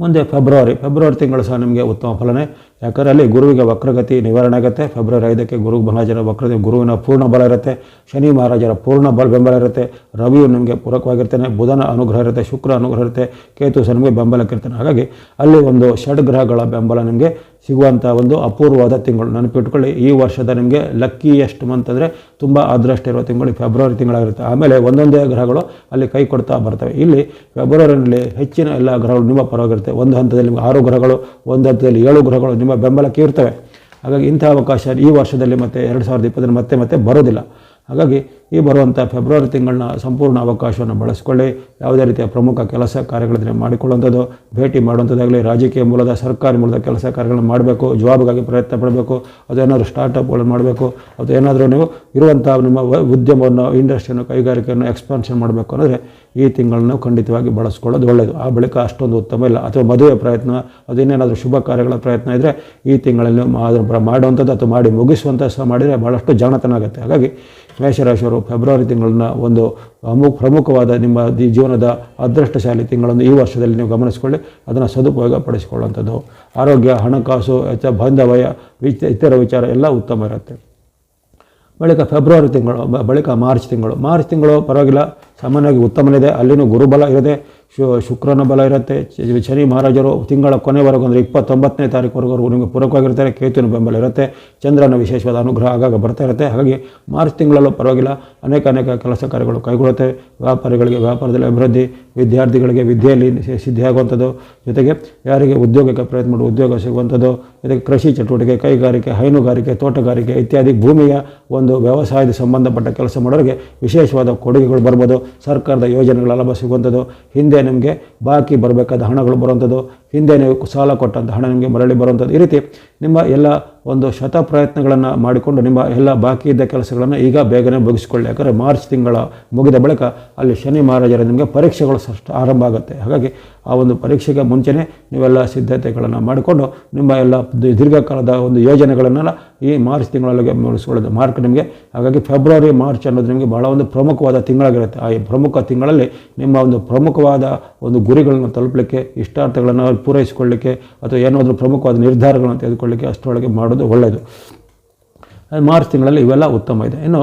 ಮುಂದೆ ಫೆಬ್ರವರಿ ಫೆಬ್ರವರಿ ತಿಂಗಳು ಸಹ ನಿಮಗೆ ಉತ್ತಮ ಫಲನೇ. ಯಾಕಂದರೆ ಅಲ್ಲಿ ಗುರುವಿಗೆ ವಕ್ರಗತಿ ನಿವಾರಣೆ ಆಗುತ್ತೆ. ಫೆಬ್ರವರಿ ಐದಕ್ಕೆ ಗುರು ಮಹಾರಾಜರ ವಕ್ರತೆ ಗುರುವಿನ ಪೂರ್ಣ ಬಲ ಇರುತ್ತೆ. ಶನಿ ಮಹಾರಾಜರ ಪೂರ್ಣ ಬಲ ಬೆಂಬಲ ಇರುತ್ತೆ. ರವಿಯು ನಿಮಗೆ ಪೂರಕವಾಗಿರ್ತಾನೆ. ಬುಧನ ಅನುಗ್ರಹ ಇರುತ್ತೆ, ಶುಕ್ರ ಅನುಗ್ರಹ ಇರುತ್ತೆ. ಕೇತು ಸಹ ನಿಮಗೆ ಬೆಂಬಲಕ್ಕಿರ್ತಾನೆ ಹಾಗಾಗಿ ಅಲ್ಲಿ ಒಂದು ಷಡ್ಗ್ರಹಗಳ ಬೆಂಬಲ ನಿಮಗೆ ಸಿಗುವಂಥ ಒಂದು ಅಪೂರ್ವವಾದ ತಿಂಗಳು. ನೆನಪಿಟ್ಕೊಳ್ಳಿ ಈ ವರ್ಷದ ನಿಮಗೆ ಲಕ್ಕಿಯೆಸ್ಟ್ ಮಂತ್ ಅಂದರೆ ತುಂಬ ಅದೃಷ್ಟ ಇರುವ ತಿಂಗಳು ಫೆಬ್ರವರಿ ತಿಂಗಳಾಗಿರುತ್ತೆ. ಆಮೇಲೆ ಒಂದೊಂದೇ ಗ್ರಹಗಳು ಅಲ್ಲಿ ಕೈ ಕೊಡ್ತಾ ಬರ್ತವೆ. ಇಲ್ಲಿ ಫೆಬ್ರವರಿನಲ್ಲಿ ಹೆಚ್ಚಿನ ಎಲ್ಲ ಗ್ರಹಗಳು ನಿಮ್ಮ ಪರವಾಗಿರುತ್ತೆ. ಒಂದು ಹಂತದಲ್ಲಿ ನಿಮಗೆ ಆರು ಗ್ರಹಗಳು, ಒಂದು ಹಂತದಲ್ಲಿ ಏಳು ಗ್ರಹಗಳು ನಿಮ್ಮ ಬೆಂಬಲಕ್ಕೆ ಇರ್ತವೆ. ಹಾಗಾಗಿ ಇಂಥ ಅವಕಾಶ ಈ ವರ್ಷದಲ್ಲಿ ಮತ್ತೆ ಎರಡು ಸಾವಿರದ ಇಪ್ಪತ್ತರಲ್ಲಿ ಮತ್ತೆ ಮತ್ತೆ ಬರೋದಿಲ್ಲ. ಹಾಗಾಗಿ ಈ ಬರುವಂಥ ಫೆಬ್ರವರಿ ತಿಂಗಳನ್ನ ಸಂಪೂರ್ಣ ಅವಕಾಶವನ್ನು ಬಳಸಿಕೊಳ್ಳಿ. ಯಾವುದೇ ರೀತಿಯ ಪ್ರಮುಖ ಕೆಲಸ ಕಾರ್ಯಗಳಿದ್ರೆ ಮಾಡಿಕೊಳ್ಳುವಂಥದ್ದು, ಭೇಟಿ ಮಾಡುವಂಥದ್ದಾಗಲಿ, ರಾಜಕೀಯ ಮೂಲದ ಸರ್ಕಾರಿ ಮೂಲದ ಕೆಲಸ ಕಾರ್ಯಗಳನ್ನು ಮಾಡಬೇಕು, ಜವಾಬ್ಗಾಗಿ ಪ್ರಯತ್ನ ಪಡಬೇಕು ಅದೇನಾದರೂ ಸ್ಟಾರ್ಟಪ್ಗಳನ್ನು ಮಾಡಬೇಕು ಅದು ಏನಾದರೂ ನೀವು ಇರುವಂಥ ನಿಮ್ಮ ಉದ್ಯಮವನ್ನು, ಇಂಡಸ್ಟ್ರಿಯನ್ನು, ಕೈಗಾರಿಕೆಯನ್ನು ಎಕ್ಸ್ಪಾನ್ಷನ್ ಮಾಡಬೇಕು ಅಂದರೆ ಈ ತಿಂಗಳನ್ನು ಖಂಡಿತವಾಗಿ ಬಳಸ್ಕೊಳ್ಳೋದು ಒಳ್ಳೆಯದು ಆ ಬಳಿಕ ಅಷ್ಟೊಂದು ಉತ್ತಮ ಇಲ್ಲ. ಅಥವಾ ಮದುವೆ ಪ್ರಯತ್ನ, ಅದು ಶುಭ ಕಾರ್ಯಗಳ ಪ್ರಯತ್ನ ಇದ್ದರೆ ಈ ತಿಂಗಳಲ್ಲಿ ಮಾಡುವಂಥದ್ದು ಅಥವಾ ಮಾಡಿ ಮುಗಿಸುವಂಥ ಸಹ ಮಾಡಿದರೆ ಭಾಳಷ್ಟು ಜಾಣತನ ಆಗುತ್ತೆ. ಹಾಗಾಗಿ ಮೇಷರಾಶಿಯವರು ಫೆಬ್ರವರಿ ತಿಂಗಳನ್ನ ಒಂದು ಅಮು, ಪ್ರಮುಖವಾದ ನಿಮ್ಮ ಜೀವನದ ಅದೃಷ್ಟಶಾಲಿ ತಿಂಗಳನ್ನು ಈ ವರ್ಷದಲ್ಲಿ ನೀವು ಗಮನಿಸಿಕೊಳ್ಳಿ. ಅದನ್ನು ಸದುಪಯೋಗ ಪಡಿಸಿಕೊಳ್ಳುವಂಥದ್ದು. ಆರೋಗ್ಯ, ಹಣಕಾಸು ಹೆಚ್ಚ ಬಾಂಧವ್ಯ ಇತರ ವಿಚಾರ ಎಲ್ಲ ಉತ್ತಮ ಇರುತ್ತೆ. ಬಳಿಕ ಫೆಬ್ರವರಿ ತಿಂಗಳು ಬಳಿಕ ಮಾರ್ಚ್ ತಿಂಗಳು. ಮಾರ್ಚ್ ತಿಂಗಳು ಪರವಾಗಿಲ್ಲ, ಸಾಮಾನ್ಯವಾಗಿ ಉತ್ತಮನಿದೆ, ಅಲ್ಲಿನೂ ಗುರುಬಲ ಇರುತ್ತೆ ಶು ಶುಕ್ರನ ಬಲ ಇರುತ್ತೆ. ಶನಿ ಮಹಾರಾಜರು ತಿಂಗಳ ಕೊನೆವರೆಗೂ ಅಂದರೆ ಇಪ್ಪತ್ತೊಂಬತ್ತನೇ ತಾರೀಕುವರೆಗೂ ನಿಮಗೆ ಪೂರಕವಾಗಿರ್ತಾರೆ. ಕೇತುವಿನ ಬೆಂಬಲ ಇರುತ್ತೆ. ಚಂದ್ರನ ವಿಶೇಷವಾದ ಅನುಗ್ರಹ ಆಗಾಗ ಬರ್ತಾ ಇರುತ್ತೆ. ಹಾಗಾಗಿ ಮಾರ್ಚ್ ತಿಂಗಳಲ್ಲೂ ಪರವಾಗಿಲ್ಲ. ಅನೇಕ ಅನೇಕ ಕೆಲಸ ಕಾರ್ಯಗಳು ಕೈಗೊಳ್ಳುತ್ತೆ ವ್ಯಾಪಾರಿಗಳಿಗೆ ವ್ಯಾಪಾರದಲ್ಲಿ ಅಭಿವೃದ್ಧಿ, ವಿದ್ಯಾರ್ಥಿಗಳಿಗೆ ವಿದ್ಯೆಯಲ್ಲಿ ಸಿದ್ಧಿಯಾಗುವಂಥದ್ದು. ಜೊತೆಗೆ ಯಾರಿಗೆ ಉದ್ಯೋಗಕ್ಕೆ ಪ್ರಯತ್ನ ಮಾಡುವ ಉದ್ಯೋಗ ಸಿಗುವಂಥದ್ದು. ಜೊತೆಗೆ ಕೃಷಿ ಚಟುವಟಿಕೆ, ಕೈಗಾರಿಕೆ, ಹೈನುಗಾರಿಕೆ, ತೋಟಗಾರಿಕೆ ಇತ್ಯಾದಿ ಭೂಮಿಯ ಒಂದು ವ್ಯವಸಾಯದ ಸಂಬಂಧಪಟ್ಟ ಕೆಲಸ ಮಾಡೋರಿಗೆ ವಿಶೇಷವಾದ ಕೊಡುಗೆಗಳು ಬರ್ಬೋದು. ಸರ್ಕಾರದ ಯೋಜನೆಗಳ ಲಾಭ ಸಿಗುವಂಥದ್ದು. ಹಿಂದೆ ನಿಮಗೆ ಬಾಕಿ ಬರಬೇಕಾದ ಹಣಗಳು ಬರುವಂಥದ್ದು. ಹಿಂದೆ ನೀವು ಸಾಲ ಕೊಟ್ಟಂಥ ಹಣ ನಿಮಗೆ ಮರಳಿ ಬರುವಂಥದ್ದು ಈ ರೀತಿ ನಿಮ್ಮ ಎಲ್ಲ ಒಂದು ಶತ ಪ್ರಯತ್ನಗಳನ್ನು ಮಾಡಿಕೊಂಡು ನಿಮ್ಮ ಎಲ್ಲ ಬಾಕಿ ಇದ್ದ ಕೆಲಸಗಳನ್ನು ಈಗ ಬೇಗನೆ ಮುಗಿಸಿಕೊಳ್ಳಿ. ಯಾಕಂದರೆ ಮಾರ್ಚ್ ತಿಂಗಳ ಮುಗಿದ ಬಳಿಕ ಅಲ್ಲಿ ಶನಿ ಮಹಾರಾಜರ ನಿಮಗೆ ಪರೀಕ್ಷೆಗಳು ಸಷ್ಟು ಆರಂಭ ಆಗುತ್ತೆ. ಹಾಗಾಗಿ ಆ ಒಂದು ಪರೀಕ್ಷೆಗೆ ಮುಂಚೆನೇ ನೀವೆಲ್ಲ ಸಿದ್ಧತೆಗಳನ್ನು ಮಾಡಿಕೊಂಡು ನಿಮ್ಮ ಎಲ್ಲ ದೀರ್ಘಕಾಲದ ಒಂದು ಯೋಜನೆಗಳನ್ನೆಲ್ಲ ಈ ಮಾರ್ಚ್ ತಿಂಗಳೊಳಗೆ ಮುಗಿಸ್ಕೊಳ್ಳೋದು. ಮಾರ್ಕ್ ನಿಮಗೆ ಹಾಗಾಗಿ ಫೆಬ್ರವರಿ, ಮಾರ್ಚ್ ಅನ್ನೋದು ನಿಮಗೆ ಬಹಳ ಒಂದು ಪ್ರಮುಖವಾದ ತಿಂಗಳಾಗಿರುತ್ತೆ. ಆ ಪ್ರಮುಖ ತಿಂಗಳಲ್ಲಿ ನಿಮ್ಮ ಒಂದು ಪ್ರಮುಖವಾದ ಒಂದು ಗುರಿಗಳನ್ನು ತಲುಪಲಿಕ್ಕೆ ಇಷ್ಟಾರ್ಥಗಳನ್ನು ಪೂರೈಸಿಕೊಳ್ಳಲಿಕ್ಕೆ ಅಥವಾ ಏನಾದರೂ ಪ್ರಮುಖವಾದ ನಿರ್ಧಾರಗಳನ್ನು ತೆಗೆದುಕೊಳ್ಳಿಕ್ಕೆ ಅಷ್ಟರೊಳಗೆ ಮಾಡೋದು ಒಳ್ಳೆಯದು. ಮಾರ್ಚ್ ತಿಂಗಳಲ್ಲಿ ಇವೆಲ್ಲ ಉತ್ತಮ ಇದೆ. ಇನ್ನು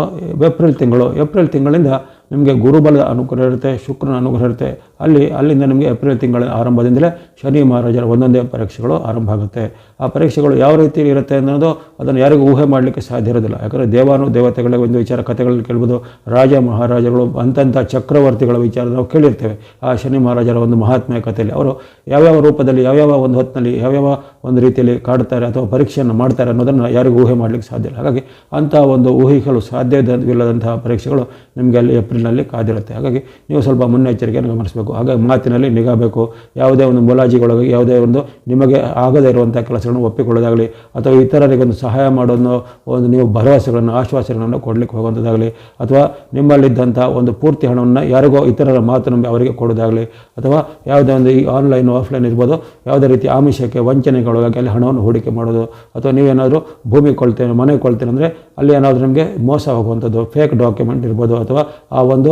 ಏಪ್ರಿಲ್ ತಿಂಗಳು, ಏಪ್ರಿಲ್ ತಿಂಗಳಿಂದ ನಿಮಗೆ ಗುರುಬಲದ ಅನುಗ್ರಹ ಇರುತ್ತೆ, ಶುಕ್ರನ ಅನುಗ್ರಹ ಇರುತ್ತೆ ಅಲ್ಲಿ, ಅಲ್ಲಿಂದ ನಿಮಗೆ ಏಪ್ರಿಲ್ ತಿಂಗಳ ಆರಂಭದಿಂದಲೇ ಶನಿ ಮಹಾರಾಜರ ಒಂದೊಂದೇ ಪರೀಕ್ಷೆಗಳು ಆರಂಭ ಆಗುತ್ತೆ. ಆ ಪರೀಕ್ಷೆಗಳು ಯಾವ ರೀತಿ ಇರುತ್ತೆ ಅನ್ನೋದು ಅದನ್ನು ಯಾರಿಗೂ ಊಹೆ ಮಾಡಲಿಕ್ಕೆ ಸಾಧ್ಯ ಇರೋದಿಲ್ಲ. ಯಾಕಂದರೆ ದೇವಾನು ದೇವತೆಗಳ ಒಂದು ವಿಚಾರ ಕಥೆಗಳಲ್ಲಿ ಕೇಳ್ಬೋದು, ರಾಜ ಮಹಾರಾಜಗಳು ಅಂತಂಥ ಚಕ್ರವರ್ತಿಗಳ ವಿಚಾರ ನಾವು ಕೇಳಿರ್ತೇವೆ. ಆ ಶನಿ ಮಹಾರಾಜರ ಒಂದು ಮಹಾತ್ಮೆಯ ಕಥೆಯಲ್ಲಿ ಅವರು ಯಾವ್ಯಾವ ರೂಪದಲ್ಲಿ, ಯಾವ್ಯಾವ ಒಂದು ಹೊತ್ತಿನಲ್ಲಿ, ಯಾವ್ಯಾವ ಒಂದು ರೀತಿಯಲ್ಲಿ ಕಾಡ್ತಾರೆ ಅಥವಾ ಪರೀಕ್ಷೆಯನ್ನು ಮಾಡ್ತಾರೆ ಅನ್ನೋದನ್ನು ಯಾರಿಗೂ ಊಹೆ ಮಾಡಲಿಕ್ಕೆ ಸಾಧ್ಯ ಇಲ್ಲ. ಹಾಗಾಗಿ ಅಂಥ ಒಂದು ಊಹಿಸಲು ಸಾಧ್ಯವಿಲ್ಲದಂತಹ ಪರೀಕ್ಷೆಗಳು ನಿಮಗೆ ಅಲ್ಲಿ ಏಪ್ರಿಲ್ನಲ್ಲಿ ಕಾದಿರುತ್ತೆ. ಹಾಗಾಗಿ ನೀವು ಸ್ವಲ್ಪ ಮುನ್ನೆಚ್ಚರಿಕೆಯನ್ನು ಗಮನಿಸಬೇಕು. ಹಾಗಾಗಿ ಮಾತಿನಲ್ಲಿ ನಿಗಾ ಬೇಕು. ಯಾವುದೇ ಒಂದು ಮುಲಾಜಿಗೊಳಗಾಗಿ ಯಾವುದೇ ಒಂದು ನಿಮಗೆ ಆಗದೇ ಇರುವಂಥ ಕೆಲಸಗಳನ್ನು ಒಪ್ಪಿಕೊಳ್ಳೋದಾಗಲಿ, ಅಥವಾ ಇತರರಿಗೆ ಒಂದು ಸಹಾಯ ಮಾಡೋದನ್ನು, ಒಂದು ನೀವು ಭರವಸೆಗಳನ್ನು, ಆಶ್ವಾಸನೆಗಳನ್ನು ಕೊಡಲಿಕ್ಕೆ ಹೋಗುವಂಥದ್ದಾಗಲಿ, ಅಥವಾ ನಿಮ್ಮಲ್ಲಿದ್ದಂಥ ಒಂದು ಪೂರ್ತಿ ಹಣವನ್ನು ಯಾರಿಗೋ ಇತರರ ಮಾತು ಅವರಿಗೆ ಕೊಡೋದಾಗಲಿ, ಅಥವಾ ಯಾವುದೇ ಒಂದು ಈ ಆನ್ಲೈನ್ ಆಫ್ಲೈನ್ ಇರ್ಬೋದು, ಯಾವುದೇ ರೀತಿ ಆಮಿಷಕ್ಕೆ ವಂಚನೆಗೊಳಗಾಗಿ ಅಲ್ಲಿ ಹಣವನ್ನು ಹೂಡಿಕೆ ಮಾಡೋದು, ಅಥವಾ ನೀವೇನಾದರೂ ಭೂಮಿ ಕೊಳ್ತೇನೆ ಮನೆ ಕೊಳ್ತೇನೆ ಅಂದರೆ ಅಲ್ಲಿ ಏನಾದರೂ ನಿಮಗೆ ಮೋಸ ಹೋಗುವಂಥದ್ದು ಫೇಕ್ ಡಾಕ್ಯುಮೆಂಟ್ ಇರ್ಬೋದು ಅಥವಾ ಆ ಒಂದು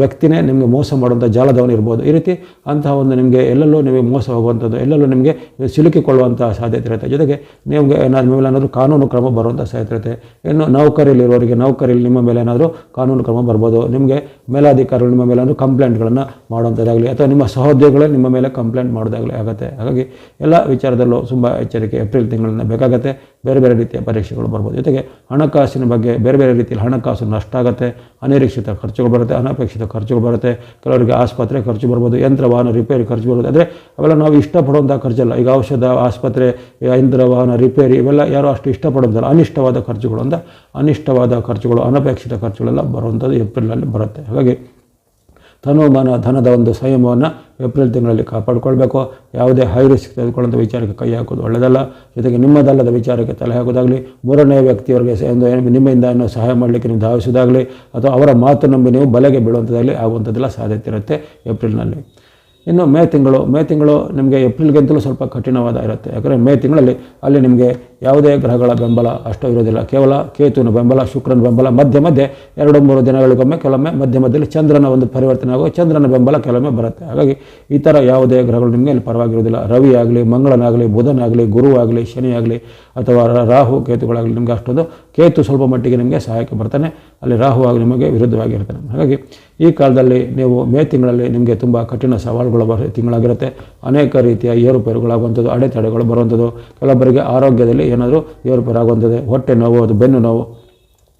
ವ್ಯಕ್ತಿನೇ ನಿಮಗೆ ಮೋಸ ಮಾಡುವಂಥ ಜಾಲದವನು ಇರ್ಬೋದು. ಈ ರೀತಿ ಅಂತಹ ಒಂದು ನಿಮಗೆ ಎಲ್ಲೆಲ್ಲೂ ನಿಮಗೆ ಮೋಸ ಹೋಗುವಂಥದ್ದು ಎಲ್ಲೆಲ್ಲೂ ನಿಮಗೆ ಸಿಲುಕಿಕೊಳ್ಳುವಂಥ ಸಾಧ್ಯತೆ ಇರುತ್ತೆ. ಜೊತೆಗೆ ನಿಮಗೆ ಏನಾದ್ರು, ನಿಮ್ಮ ಮೇಲೆ ಏನಾದರೂ ಕಾನೂನು ಕ್ರಮ ಬರುವಂಥ ಸಾಧ್ಯತೆ ಇರುತ್ತೆ. ಇನ್ನು ನೌಕರಿಯಲ್ಲಿರೋರಿಗೆ ನೌಕರಿಯಲ್ಲಿ ನಿಮ್ಮ ಮೇಲೆ ಏನಾದರೂ ಕಾನೂನು ಕ್ರಮ ಬರ್ಬೋದು. ನಿಮಗೆ ಮೇಲಾಧಿಕಾರಿಗಳು ನಿಮ್ಮ ಮೇಲೆ ಏನಾದರೂ ಕಂಪ್ಲೇಂಟ್ಗಳನ್ನು ಮಾಡುವಂಥದ್ದಾಗಲಿ, ಅಥವಾ ನಿಮ್ಮ ಸಹೋದ್ಯೋಗಿಗಳೇ ನಿಮ್ಮ ಮೇಲೆ ಕಂಪ್ಲೇಂಟ್ ಮಾಡೋದಾಗಲಿ ಆಗುತ್ತೆ. ಹಾಗಾಗಿ ಎಲ್ಲ ವಿಚಾರದಲ್ಲೂ ತುಂಬ ಎಚ್ಚರಿಕೆ, ಏಪ್ರಿಲ್ ತಿಂಗಳಿಂದ ಬೇಕಾಗುತ್ತೆ. ಬೇರೆ ಬೇರೆ ರೀತಿಯ ಪರೀಕ್ಷೆಗಳು ಬರ್ಬೋದು. ಜೊತೆಗೆ ಹಣಕಾಸು ಹಣಕಾಸಿನ ಬಗ್ಗೆ ಬೇರೆ ಬೇರೆ ರೀತಿಯಲ್ಲಿ ಹಣಕಾಸು ನಷ್ಟ ಆಗುತ್ತೆ, ಅನಿರೀಕ್ಷಿತ ಖರ್ಚುಗಳು ಬರುತ್ತೆ, ಅನಪೇಕ್ಷಿತ ಖರ್ಚುಗಳು ಬರುತ್ತೆ, ಕೆಲವರಿಗೆ ಆಸ್ಪತ್ರೆ ಖರ್ಚು ಬರ್ಬೋದು ಯಂತ್ರ ವಾಹನ ರಿಪೇರಿ ಖರ್ಚು ಬರ್ಬೋದು ಅಂದರೆ ಅವೆಲ್ಲ ನಾವು ಇಷ್ಟಪಡುವಂಥ ಖರ್ಚಲ್ಲ. ಈಗ ಔಷಧ, ಆಸ್ಪತ್ರೆ ಯಂತ್ರ ವಾಹನ ರಿಪೇರಿ ಇವೆಲ್ಲ ಯಾರು ಅಷ್ಟು ಇಷ್ಟಪಡೋದಿಲ್ಲ ಅನಿಷ್ಟವಾದ ಖರ್ಚುಗಳು ಅಂತ ಅನಿಷ್ಟವಾದ ಖರ್ಚುಗಳು, ಅನಪೇಕ್ಷಿತ ಖರ್ಚುಗಳೆಲ್ಲ ಬರುವಂಥದ್ದು ಏಪ್ರಿಲಲ್ಲಿ ಬರುತ್ತೆ. ಹಾಗಾಗಿ ತನು ಮನ ಧನದ ಒಂದು ಸಂಯಮವನ್ನು ಏಪ್ರಿಲ್ ತಿಂಗಳಲ್ಲಿ ಕಾಪಾಡಿಕೊಳ್ಬೇಕು. ಯಾವುದೇ ಹೈ ರಿಸ್ಕ್ ತೆಗೆದುಕೊಳ್ಳುವಂಥ ವಿಚಾರಕ್ಕೆ ಕೈ ಹಾಕೋದು ಒಳ್ಳೆಯದಲ್ಲ. ಜೊತೆಗೆ ನಿಮ್ಮದಲ್ಲದ ವಿಚಾರಕ್ಕೆ ತಲೆ ಹಾಕೋದಾಗಲಿ ಮೂರನೇ ವ್ಯಕ್ತಿಯವರಿಗೆ ಒಂದು ನಿಮ್ಮಿಂದ ಏನೋ ಸಹಾಯ ಮಾಡಲಿಕ್ಕೆ ನೀವು ಧಾವಿಸೋದಾಗಲಿ ಅಥವಾ ಅವರ ಮಾತು ನಂಬಿ ನೀವು ಬಲೆಗೆ ಬೀಳುವಂಥದ್ದಾಗಲಿ ಆಗುವಂಥದ್ದೆಲ್ಲ ಸಾಧ್ಯತೆ ಇರುತ್ತೆ ಏಪ್ರಿಲ್ನಲ್ಲಿ. ಇನ್ನು ಮೇ ತಿಂಗಳು ಮೇ ತಿಂಗಳು ನಿಮಗೆ ಏಪ್ರಿಲ್ಗಿಂತಲೂ ಸ್ವಲ್ಪ ಕಠಿಣವಾದ ಇರುತ್ತೆ. ಯಾಕಂದರೆ ಮೇ ತಿಂಗಳಲ್ಲಿ ಅಲ್ಲಿ ನಿಮಗೆ ಯಾವುದೇ ಗ್ರಹಗಳ ಬೆಂಬಲ ಅಷ್ಟು ಇರೋದಿಲ್ಲ ಕೇವಲ ಕೇತುವಿನ ಬೆಂಬಲ, ಶುಕ್ರನ ಬೆಂಬಲ, ಮಧ್ಯ ಮಧ್ಯೆ ಎರಡು, ಮೂರು ದಿನಗಳಿಗೊಮ್ಮೆ ಕೆಲವೊಮ್ಮೆ ಮಧ್ಯ ಮಧ್ಯದಲ್ಲಿ ಚಂದ್ರನ ಒಂದು ಪರಿವರ್ತನೆ ಆಗುವ ಚಂದ್ರನ ಬೆಂಬಲ ಕೆಲವೊಮ್ಮೆ ಬರುತ್ತೆ. ಹಾಗಾಗಿ ಈ ಥರ ಯಾವುದೇ ಗ್ರಹಗಳು ನಿಮಗೆ ಅಲ್ಲಿ ಪರವಾಗಿರೋದಿಲ್ಲ ರವಿ ಆಗಲಿ, ಮಂಗಳನಾಗಲಿ ಬುಧನಾಗಲಿ ಗುರು ಆಗಲಿ, ಶನಿ ಆಗಲಿ ಅಥವಾ ರಾಹು ಕೇತುಗಳಾಗಲಿ ನಿಮಗೆ ಅಷ್ಟೊಂದು ಕೇತು ಸ್ವಲ್ಪ ಮಟ್ಟಿಗೆ ನಿಮಗೆ ಸಹಾಯಕ್ಕೆ ಬರ್ತಾನೆ. ಅಲ್ಲಿ ರಾಹು ಆಗಲಿ ನಿಮಗೆ ವಿರುದ್ಧವಾಗಿರ್ತಾನೆ. ಹಾಗಾಗಿ ಈ ಕಾಲದಲ್ಲಿ ನೀವು ಮೇ ತಿಂಗಳಲ್ಲಿ ನಿಮಗೆ ತುಂಬ ಕಠಿಣ ಸವಾಲುಗಳು ಬರ ತಿಂಗಳಾಗಿರುತ್ತೆ. ಅನೇಕ ರೀತಿಯ ಏರುಪೇರುಗಳಾಗುವಂಥದ್ದು, ಅಡೆತಡೆಗಳು ಬರುವಂಥದ್ದು. ಕೆಲವೊಬ್ಬರಿಗೆ ಆರೋಗ್ಯದಲ್ಲಿ ಏನಾದರೂ ಏರುಪೇರು ಆಗುವಂಥದ್ದು ಹೊಟ್ಟೆ ನೋವು, ಅದು ಬೆನ್ನು ನೋವು,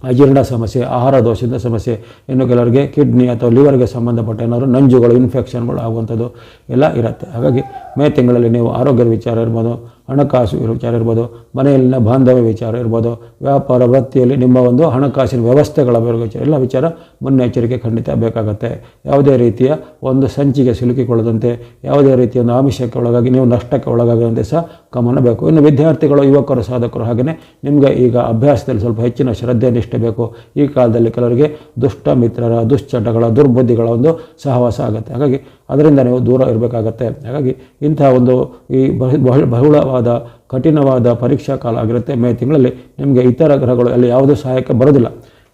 ಅಜೀರ್ಣ ಸಮಸ್ಯೆ, ಆಹಾರ ದೋಷದ ಸಮಸ್ಯೆ. ಇನ್ನು ಕೆಲವರಿಗೆ ಕಿಡ್ನಿ ಅಥವಾ ಲಿವರ್ಗೆ ಸಂಬಂಧಪಟ್ಟ ಏನಾದರೂ ನಂಜುಗಳು, ಇನ್ಫೆಕ್ಷನ್ಗಳು ಆಗುವಂಥದ್ದು ಎಲ್ಲ ಇರುತ್ತೆ. ಹಾಗಾಗಿ ಮೇ ತಿಂಗಳಲ್ಲಿ ನೀವು ಆರೋಗ್ಯದ ವಿಚಾರ ಇರ್ಬೋದು. ಹಣಕಾಸು ವಿಚಾರ ಇರ್ಬೋದು, ಮನೆಯಲ್ಲಿನ ಬಾಂಧವ್ಯ ವಿಚಾರ ಇರ್ಬೋದು, ವ್ಯಾಪಾರ ವೃತ್ತಿಯಲ್ಲಿ ನಿಮ್ಮ ಒಂದು ಹಣಕಾಸಿನ ವ್ಯವಸ್ಥೆಗಳ ಬಗ್ಗೆ ವಿಚಾರ, ಎಲ್ಲ ವಿಚಾರ ಮುನ್ನೆಚ್ಚರಿಕೆ ಖಂಡಿತ ಬೇಕಾಗುತ್ತೆ. ಯಾವುದೇ ರೀತಿಯ ಒಂದು ಸಂಚಿಗೆ ಸಿಲುಕಿಕೊಳ್ಳದಂತೆ, ಯಾವುದೇ ರೀತಿಯ ಒಂದು ಆಮಿಷಕ್ಕೆ ಒಳಗಾಗಿ ನೀವು ನಷ್ಟಕ್ಕೆ ಒಳಗಾಗದಂತೆ ಸಹ ಗಮನ ಬೇಕು. ಇನ್ನು ವಿದ್ಯಾರ್ಥಿಗಳು, ಯುವಕರು, ಸಾಧಕರು ಹಾಗೆಯೇ ನಿಮಗೆ ಈಗ ಅಭ್ಯಾಸದಲ್ಲಿ ಸ್ವಲ್ಪ ಹೆಚ್ಚಿನ ಶ್ರದ್ಧೆ, ನಿಷ್ಠೆ ಬೇಕು. ಈ ಕಾಲದಲ್ಲಿ ಕೆಲವರಿಗೆ ದುಷ್ಟ ಮಿತ್ರರ, ದುಶ್ಚಟಗಳ, ದುರ್ಬುದ್ಧಿಗಳ ಒಂದು ಸಹವಾಸ ಆಗುತ್ತೆ. ಹಾಗಾಗಿ ಅದರಿಂದ ನೀವು ದೂರ ಇರಬೇಕಾಗತ್ತೆ. ಹಾಗಾಗಿ ಇಂಥ ಒಂದು ಈ ಬಹು ಬಹು- ಬಹುಳವಾದ ಕಠಿಣವಾದ ಪರೀಕ್ಷಾ ಕಾಲ ಆಗಿರುತ್ತೆ. ಮೇ ತಿಂಗಳಲ್ಲಿ ನಿಮಗೆ ಇತರ ಗ್ರಹಗಳು ಅಲ್ಲಿ ಯಾವುದೂ ಸಹಾಯಕ್ಕೆ ಬರೋದಿಲ್ಲ.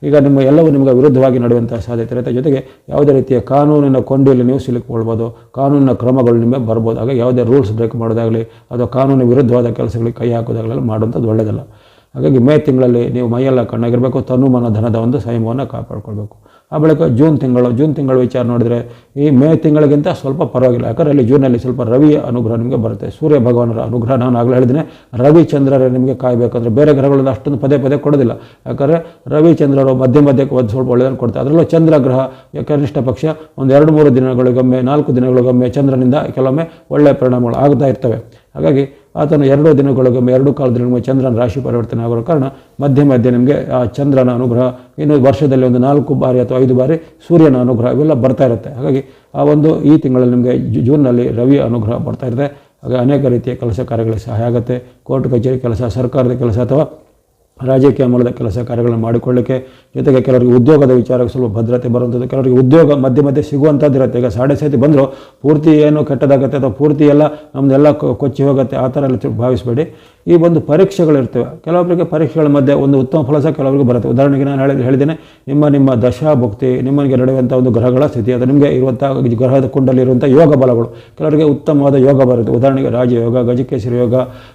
ಈಗ ನಿಮ್ಮ ಎಲ್ಲವೂ ನಿಮಗೆ ವಿರುದ್ಧವಾಗಿ ನಡೆಯುವಂಥ ಸಾಧ್ಯತೆ ಇರುತ್ತೆ. ಜೊತೆಗೆ ಯಾವುದೇ ರೀತಿಯ ಕಾನೂನಿನ ಕೊಂಡಿಯಲ್ಲಿ ನೀವು ಸಿಲುಕಿಕೊಳ್ಬೋದು. ಕಾನೂನಿನ ಕ್ರಮಗಳು ನಿಮಗೆ ಬರ್ಬೋದು. ಹಾಗೆ ಯಾವುದೇ ರೂಲ್ಸ್ ಬ್ರೇಕ್ ಮಾಡೋದಾಗಲಿ ಅಥವಾ ಕಾನೂನು ವಿರುದ್ಧವಾದ ಕೆಲಸಗಳಿಗೆ ಕೈ ಹಾಕೋದಾಗಲಿ ಮಾಡುವಂಥದ್ದು ಒಳ್ಳೆಯದಲ್ಲ. ಹಾಗಾಗಿ ಮೇ ತಿಂಗಳಲ್ಲಿ ನೀವು ಮೈಯೆಲ್ಲ ಕಣ್ಣಾಗಿರಬೇಕು. ತನು ಮನ ಧನದ ಒಂದು ಸಂಯಮವನ್ನು ಕಾಪಾಡ್ಕೊಳ್ಬೇಕು. ಆ ಬಳಿಕ ಜೂನ್ ತಿಂಗಳು, ಜೂನ್ ತಿಂಗಳ ವಿಚಾರ ನೋಡಿದರೆ ಈ ಮೇ ತಿಂಗಳಿಗಿಂತ ಸ್ವಲ್ಪ ಪರವಾಗಿಲ್ಲ. ಯಾಕಂದರೆ ಅಲ್ಲಿ ಜೂನಲ್ಲಿ ಸ್ವಲ್ಪ ರವಿಯ ಅನುಗ್ರಹ ನಿಮಗೆ ಬರುತ್ತೆ. ಸೂರ್ಯ ಭಗವಾನರ ಅನುಗ್ರಹ ನಾನು ಆಗಲೇ ಹೇಳಿದ್ದೀನಿ. ರವಿ ಚಂದ್ರರೇ ನಿಮಗೆ ಕಾಯಬೇಕಂದ್ರೆ ಬೇರೆ ಗ್ರಹಗಳಿಂದ ಅಷ್ಟೊಂದು ಪದೇ ಪದೇ ಕೊಡೋದಿಲ್ಲ. ಯಾಕಂದರೆ ರವಿಚಂದ್ರರು ಮಧ್ಯ ಮಧ್ಯಕ್ಕೆ ಒಂದು ಸ್ವಲ್ಪ ಒಳ್ಳೆಯದನ್ನು ಕೊಡ್ತಾರೆ. ಅದರಲ್ಲೂ ಚಂದ್ರ ಗ್ರಹ ಕನಿಷ್ಠ ಪಕ್ಷ ಒಂದು ಎರಡು ಮೂರು ದಿನಗಳಿಗೊಮ್ಮೆ, ನಾಲ್ಕು ದಿನಗಳಿಗೊಮ್ಮೆ ಚಂದ್ರನಿಂದ ಕೆಲವೊಮ್ಮೆ ಒಳ್ಳೆಯ ಪರಿಣಾಮಗಳು ಆಗ್ತಾ ಇರ್ತವೆ. ಹಾಗಾಗಿ ಆತನು ಎರಡು ದಿನಗಳಿಗೊಮ್ಮೆ ಎರಡು ಕಾಲದಲ್ಲಿ ಚಂದ್ರನ ರಾಶಿ ಪರಿವರ್ತನೆ ಆಗೋ ಕಾರಣ ಮಧ್ಯೆ ಮಧ್ಯೆ ನಿಮಗೆ ಆ ಚಂದ್ರನ ಅನುಗ್ರಹ, ಇನ್ನು ವರ್ಷದಲ್ಲಿ ಒಂದು ನಾಲ್ಕು ಬಾರಿ ಅಥವಾ ಐದು ಬಾರಿ ಸೂರ್ಯನ ಅನುಗ್ರಹ ಇವೆಲ್ಲ ಬರ್ತಾ ಇರುತ್ತೆ. ಹಾಗಾಗಿ ಆ ಒಂದು ಈ ತಿಂಗಳಲ್ಲಿ ನಿಮಗೆ ಜೂನ್ನಲ್ಲಿ ರವಿಯ ಅನುಗ್ರಹ ಬರ್ತಾ ಇರುತ್ತೆ ಹಾಗೆ ಅನೇಕ ರೀತಿಯ ಕೆಲಸ ಕಾರ್ಯಗಳಿಗೆ ಸಹಾಯ ಆಗುತ್ತೆ. ಕೋರ್ಟ್, ಕಚೇರಿ ಕೆಲಸ, ಸರ್ಕಾರದ ಕೆಲಸ ಅಥವಾ ರಾಜಕೀಯ ಮೂಲದ ಕೆಲಸ ಕಾರ್ಯಗಳನ್ನು ಮಾಡಿಕೊಳ್ಳಿಕ್ಕೆ, ಜೊತೆಗೆ ಕೆಲವರಿಗೆ ಉದ್ಯೋಗದ ವಿಚಾರಕ್ಕೆ ಸ್ವಲ್ಪ ಭದ್ರತೆ ಬರುವಂಥದ್ದು, ಕೆಲವರಿಗೆ ಉದ್ಯೋಗ ಮಧ್ಯೆ ಮಧ್ಯೆ ಸಿಗುವಂಥದ್ದು ಇರುತ್ತೆ. ಈಗ ಸಾಡೆ ಸತಿ ಬಂದರೂ ಪೂರ್ತಿ ಏನು ಕೆಟ್ಟದಾಗುತ್ತೆ ಅಥವಾ ಪೂರ್ತಿ ಎಲ್ಲ ನಮ್ಮದೆಲ್ಲ ಕೊಚ್ಚಿ ಹೋಗುತ್ತೆ, ಆ ಥರ ಎಲ್ಲ ಭಾವಿಸಬೇಡಿ. ಈ ಒಂದು ಪರೀಕ್ಷೆಗಳಿರ್ತವೆ. ಕೆಲವೊಬ್ಬರಿಗೆ ಪರೀಕ್ಷೆಗಳ ಮಧ್ಯೆ ಒಂದು ಉತ್ತಮ ಫಲ ಸಹ ಕೆಲವರಿಗೆ ಬರುತ್ತೆ. ಉದಾಹರಣೆಗೆ ನಾನು ಹೇಳಿ ಹೇಳಿದ್ದೇನೆ, ನಿಮ್ಮ ನಿಮ್ಮ ದಶಾಭುಕ್ತಿ, ನಿಮ್ಮನಿಗೆ ನಡೆಯುವಂಥ ಒಂದು ಗ್ರಹಗಳ ಸ್ಥಿತಿ, ಅದು ನಿಮಗೆ ಇರುವಂಥ ಗ್ರಹದ ಕುಂಡಲಿರುವಂಥ ಯೋಗ ಬಲಗಳು. ಕೆಲವರಿಗೆ ಉತ್ತಮವಾದ ಯೋಗ ಬರುತ್ತೆ. ಉದಾಹರಣೆಗೆ ರಾಜಯೋಗ ಗಜಕೇಸರಿ ಯೋಗ,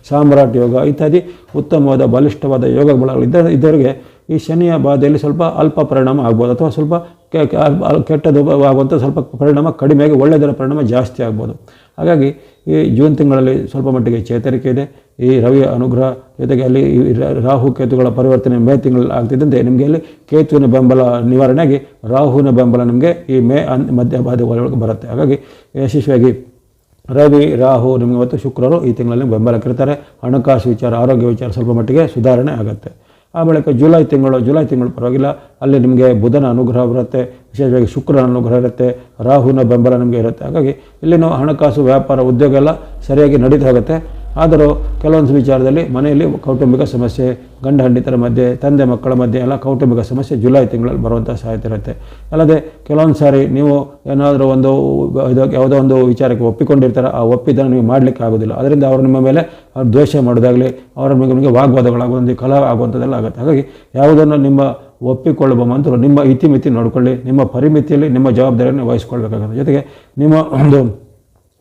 ಸಾಮ್ರಾಟ್ ಯೋಗ, ಇತ್ಯಾದಿ ಉತ್ತಮವಾದ, ಬಲಿಷ್ಠವಾದ ಯೋಗ ಬಲಗಳು ಇದ್ದ ಇದ್ದವರಿಗೆ ಈ ಶನಿಯ ಬಾಧೆಯಲ್ಲಿ ಸ್ವಲ್ಪ ಅಲ್ಪ ಪರಿಣಾಮ ಆಗ್ಬೋದು. ಅಥವಾ ಸ್ವಲ್ಪ ಕೆಟ್ಟದು ಆಗುವಂಥ ಸ್ವಲ್ಪ ಪರಿಣಾಮ ಕಡಿಮೆಯಾಗಿ ಒಳ್ಳೆಯದರ ಪರಿಣಾಮ ಜಾಸ್ತಿ ಆಗ್ಬೋದು. ಹಾಗಾಗಿ ಈ ಜೂನ್ ತಿಂಗಳಲ್ಲಿ ಸ್ವಲ್ಪ ಮಟ್ಟಿಗೆ ಚೇತರಿಕೆ ಇದೆ. ಈ ರವಿಯ ಅನುಗ್ರಹ ಜೊತೆಗೆ ಅಲ್ಲಿ ರಾಹು ಕೇತುಗಳ ಪರಿವರ್ತನೆ ಮೇ ತಿಂಗಳಲ್ಲಿ ಆಗ್ತಿದ್ದಂತೆ ನಿಮಗೆ ಅಲ್ಲಿ ಕೇತುವಿನ ಬೆಂಬಲ ನಿವಾರಣೆಯಾಗಿ ರಾಹುವಿನ ಬೆಂಬಲ ನಿಮಗೆ ಈ ಮೇ ಅನ್, ಮಧ್ಯ ಒಳಗೆ ಬರುತ್ತೆ. ಹಾಗಾಗಿ ಯಶಸ್ವಿಯಾಗಿ ರವಿ, ರಾಹು ನಿಮಗೆ ಮತ್ತು ಶುಕ್ರರು ಈ ತಿಂಗಳಲ್ಲಿ ಬೆಂಬಲಕ್ಕಿರ್ತಾರೆ ಹಣಕಾಸು ವಿಚಾರ, ಆರೋಗ್ಯ ವಿಚಾರ ಸ್ವಲ್ಪ ಮಟ್ಟಿಗೆ ಸುಧಾರಣೆ ಆಗುತ್ತೆ. ಆ ಬಳಿಕ ಜುಲೈ ತಿಂಗಳು ಜುಲೈ ತಿಂಗಳು ಪರವಾಗಿಲ್ಲ. ಅಲ್ಲಿ ನಿಮಗೆ ಬುಧನ ಅನುಗ್ರಹ ಬರುತ್ತೆ, ವಿಶೇಷವಾಗಿ ಶುಕ್ರನ ಅನುಗ್ರಹ ಇರುತ್ತೆ, ರಾಹುನ ಬೆಂಬಲ ನಿಮಗೆ ಇರುತ್ತೆ. ಹಾಗಾಗಿ ಇಲ್ಲಿನೂ ಹಣಕಾಸು, ವ್ಯಾಪಾರ, ಉದ್ಯೋಗ ಎಲ್ಲ ಸರಿಯಾಗಿ ನಡೀತಾ ಹೋಗುತ್ತೆ. ಆದರೂ ಕೆಲವೊಂದು ವಿಚಾರದಲ್ಲಿ ಮನೆಯಲ್ಲಿ ಕೌಟುಂಬಿಕ ಸಮಸ್ಯೆ ಗಂಡ ಹಂಡಿತರ ಮಧ್ಯೆ, ತಂದೆ ಮಕ್ಕಳ ಮಧ್ಯೆ ಎಲ್ಲ ಕೌಟುಂಬಿಕ ಸಮಸ್ಯೆ ಜುಲೈ ತಿಂಗಳಲ್ಲಿ ಬರುವಂಥ ಸಾಧ್ಯತೆ ಇರುತ್ತೆ. ಅಲ್ಲದೆ ಕೆಲವೊಂದು ಸಾರಿ ನೀವು ಏನಾದರೂ ಒಂದು ಯಾವುದೋ ಒಂದು ವಿಚಾರಕ್ಕೆ ಒಪ್ಪಿಕೊಂಡಿರ್ತಾರೆ, ಆ ಒಪ್ಪಿದ್ದನ್ನು ನೀವು ಮಾಡಲಿಕ್ಕೆ ಆಗೋದಿಲ್ಲ. ಅದರಿಂದ ಅವರು ನಿಮ್ಮ ಮೇಲೆ ಅವ್ರು ದ್ವೇಷ ಮಾಡೋದಾಗಲಿ, ಅವರ ಮೇಲೆ ನಿಮಗೆ ವಾಗ್ವಾದಗಳಾಗುವಂಥ ಕಲಹ ಆಗುವಂಥದ್ದೆಲ್ಲ ಆಗುತ್ತೆ. ಹಾಗಾಗಿ ಯಾವುದನ್ನು ನಿಮ್ಮ ಒಪ್ಪಿಕೊಳ್ಳುವ ಮಂತ್ರು, ನಿಮ್ಮ ಇತಿಮಿತಿ ನೋಡಿಕೊಳ್ಳಿ, ನಿಮ್ಮ ಪರಿಮಿತಿಯಲ್ಲಿ ನಿಮ್ಮ ಜವಾಬ್ದಾರಿಯನ್ನು ವಹಿಸ್ಕೊಳ್ಬೇಕಾಗುತ್ತೆ. ಜೊತೆಗೆ ನಿಮ್ಮ ಒಂದು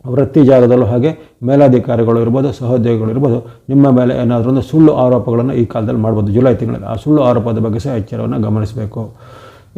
ವೃತ್ತಿ ಜಾಗದಲ್ಲೂ ಹಾಗೆ ಮೇಲಾಧಿಕಾರಿಗಳು ಇರ್ಬೋದು, ಸಹೋದ್ಯೋಗಿಗಳು ಇರ್ಬೋದು, ನಿಮ್ಮ ಮೇಲೆ ಏನಾದರೂ ಒಂದು ಸುಳ್ಳು ಆರೋಪಗಳನ್ನು ಈ ಕಾಲದಲ್ಲಿ ಮಾಡ್ಬೋದು, ಜುಲೈ ತಿಂಗಳಲ್ಲಿ. ಆ ಸುಳ್ಳು ಆರೋಪದ ಬಗ್ಗೆ ಸಹ ಎಚ್ಚರವನ್ನು ಗಮನಿಸಬೇಕು.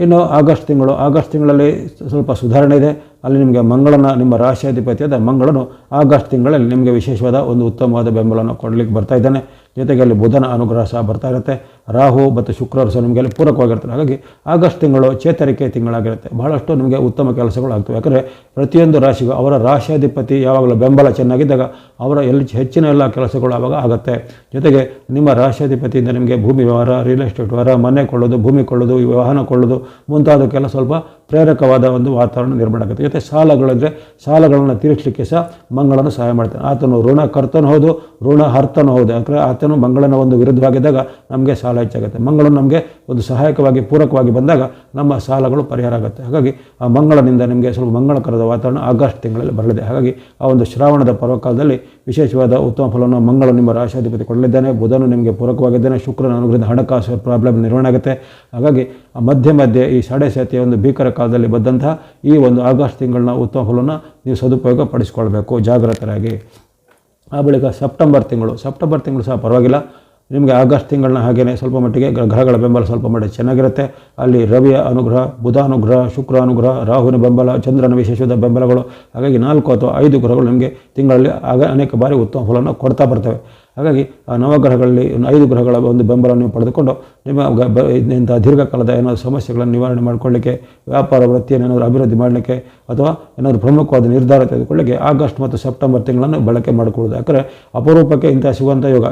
ಇನ್ನು ಆಗಸ್ಟ್ ತಿಂಗಳು, ಆಗಸ್ಟ್ ತಿಂಗಳಲ್ಲಿ ಸ್ವಲ್ಪ ಸುಧಾರಣೆ ಇದೆ. ಅಲ್ಲಿ ನಿಮಗೆ ಮಂಗಳನ, ನಿಮ್ಮ ರಾಶಿಯಾಧಿಪತಿಯಾದ ಮಂಗಳನು ಆಗಸ್ಟ್ ತಿಂಗಳಲ್ಲಿ ನಿಮಗೆ ವಿಶೇಷವಾದ ಒಂದು ಉತ್ತಮವಾದ ಬೆಂಬಲವನ್ನು ಕೊಡಲಿಕ್ಕೆ ಬರ್ತಾ ಇದ್ದಾನೆ. ಜೊತೆಗೆ ಅಲ್ಲಿ ಬುಧನ ಅನುಗ್ರಹ ಸಹ ಬರ್ತಾ ಇರುತ್ತೆ. ರಾಹು ಮತ್ತು ಶುಕ್ರವಾರ ಸಹ ನಿಮಗೆ ಅಲ್ಲಿ ಪೂರಕವಾಗಿರ್ತಾರೆ ಹಾಗಾಗಿ ಆಗಸ್ಟ್ ತಿಂಗಳು ಚೇತರಿಕೆ ತಿಂಗಳಾಗಿರುತ್ತೆ. ಬಹಳಷ್ಟು ನಿಮಗೆ ಉತ್ತಮ ಕೆಲಸಗಳು ಆಗ್ತವೆ. ಯಾಕಂದರೆ ಪ್ರತಿಯೊಂದು ರಾಶಿಗೂ ಅವರ ರಾಶಿಯಾಧಿಪತಿ ಯಾವಾಗಲೂ ಬೆಂಬಲ ಚೆನ್ನಾಗಿದ್ದಾಗ ಅವರ ಎಲ್ಲಿ ಹೆಚ್ಚಿನ ಎಲ್ಲ ಕೆಲಸಗಳು ಆವಾಗ ಆಗುತ್ತೆ. ಜೊತೆಗೆ ನಿಮ್ಮ ರಾಶಿಯಾಧಿಪತಿಯಿಂದ ನಿಮಗೆ ಭೂಮಿ ವ್ಯವಹಾರ ರಿಯಲ್ ಎಸ್ಟೇಟ್ ವ್ಯವಹಾರ, ಮನೆ ಕೊಳ್ಳೋದು, ಭೂಮಿ ಕೊಳ್ಳೋದು ವಾಹನ ಕೊಳ್ಳೋದು ಮುಂತಾದಕ್ಕೆಲ್ಲ ಸ್ವಲ್ಪ ಪ್ರೇರಕವಾದ ಒಂದು ವಾತಾವರಣ ನಿರ್ಮಾಣ ಆಗುತ್ತೆ. ಜೊತೆ ಸಾಲಗಳಂದರೆ ಸಾಲಗಳನ್ನು ತೀರಿಸಲಿಕ್ಕೆ ಸಹ ಮಂಗಳನು ಸಹಾಯ ಮಾಡ್ತಾನೆ. ಆತನು ಋಣ ಕರ್ತನೂ ಹೌದು ಋಣ ಹರ್ತನೂ ಹೌದು. ಯಾಕಂದರೆ ಆತನು ಮಂಗಳನ ಒಂದು ವಿರುದ್ಧವಾಗಿದ್ದಾಗ ನಮಗೆ ಸಾಲ ಹೆಚ್ಚಾಗುತ್ತೆ ಮಂಗಳೂರು ನಮಗೆ ಒಂದು ಸಹಾಯಕವಾಗಿ, ಪೂರಕವಾಗಿ ಬಂದಾಗ ನಮ್ಮ ಸಾಲಗಳು ಪರಿಹಾರ ಆಗುತ್ತೆ. ಹಾಗಾಗಿ ಆ ಮಂಗಳನಿಂದ ನಿಮಗೆ ಸ್ವಲ್ಪ ಮಂಗಳಕರದ ವಾತಾವರಣ ಆಗಸ್ಟ್ ತಿಂಗಳಲ್ಲಿ ಬರಲಿದೆ. ಹಾಗಾಗಿ ಆ ಒಂದು ಶ್ರಾವಣದ ಪರ್ವಕಾಲದಲ್ಲಿ ವಿಶೇಷವಾದ ಉತ್ತಮ ಫಲವನ್ನು ಮಂಗಳ ನಿಮ್ಮ ರಾಶಾಧಿಪತಿ ಕೊಡಲಿದ್ದಾನೆ. ಬುಧನು ನಿಮಗೆ ಪೂರಕವಾಗಿದ್ದಾನೆ. ಶುಕ್ರನ ಅನುಗ್ರಹದ ಹಣಕಾಸು ಪ್ರಾಬ್ಲಮ್ ನಿರ್ವಹಣೆ ಆಗುತ್ತೆ. ಹಾಗಾಗಿ ಆ ಮಧ್ಯೆ ಮಧ್ಯೆ ಈ ಸಾಡೆ ಸಾತಿಯ ಒಂದು ಭೀಕರ ಕಾಲದಲ್ಲಿ ಬಂದಂತಹ ಈ ಒಂದು ಆಗಸ್ಟ್ ತಿಂಗಳನ್ನ ಉತ್ತಮ ಫಲವನ್ನು ನೀವು ಸದುಪಯೋಗ ಪಡಿಸಿಕೊಳ್ಬೇಕು. ಜಾಗೃತರಾಗಿ ಆ ಬಳಿಕ ಸೆಪ್ಟೆಂಬರ್ ತಿಂಗಳು. ಸೆಪ್ಟೆಂಬರ್ ತಿಂಗಳು ಸಹ ಪರವಾಗಿಲ್ಲ. ನಿಮಗೆ ಆಗಸ್ಟ್ ತಿಂಗಳನ್ನ ಹಾಗೆಯೇ ಸ್ವಲ್ಪ ಮಟ್ಟಿಗೆ ಗ್ರ- ಗ್ರಹಗಳ ಬೆಂಬಲ ಸ್ವಲ್ಪ ಮಟ್ಟಿಗೆ ಚೆನ್ನಾಗಿರುತ್ತೆ. ಅಲ್ಲಿ ರವಿಯ ಅನುಗ್ರಹ, ಬುಧ ಅನುಗ್ರಹ, ಶುಕ್ರ ಅನುಗ್ರಹ, ರಾಹುವಿನ ಬೆಂಬಲ, ಚಂದ್ರನ ವಿಶೇಷದ ಬೆಂಬಲಗಳು. ಹಾಗಾಗಿ ನಾಲ್ಕು ಅಥವಾ ಐದು ಗ್ರಹಗಳು ನಿಮಗೆ ತಿಂಗಳಲ್ಲಿ ಆಗ ಅನೇಕ ಬಾರಿ ಉತ್ತಮ ಫಲವನ್ನು ಕೊಡ್ತಾ ಬರ್ತವೆ. ಹಾಗಾಗಿ ಆ ನವಗ್ರಹಗಳಲ್ಲಿ ಐದು ಗ್ರಹಗಳ ಒಂದು ಬೆಂಬಲ ನೀವು ಪಡೆದುಕೊಂಡು ನಿಮ್ಮ ಇಂಥ ದೀರ್ಘಕಾಲದ ಏನಾದರೂ ಸಮಸ್ಯೆಗಳನ್ನು ನಿವಾರಣೆ ಮಾಡಿಕೊಳ್ಳಿಕ್ಕೆ, ವ್ಯಾಪಾರ ವೃತ್ತಿಯನ್ನು ಏನಾದರೂ ಅಭಿವೃದ್ಧಿ ಮಾಡಲಿಕ್ಕೆ ಅಥವಾ ಏನಾದರೂ ಪ್ರಮುಖವಾದ ನಿರ್ಧಾರ ತೆಗೆದುಕೊಳ್ಳಿಕ್ಕೆ ಆಗಸ್ಟ್ ಮತ್ತು ಸೆಪ್ಟೆಂಬರ್ ತಿಂಗಳನ್ನು ಬಳಕೆ ಮಾಡಿಕೊಳ್ಳೋದು ಯಾಕಂದರೆ ಅಪರೂಪಕ್ಕೆ ಇಂಥ ಸಿಗುವಂಥ ಯೋಗ.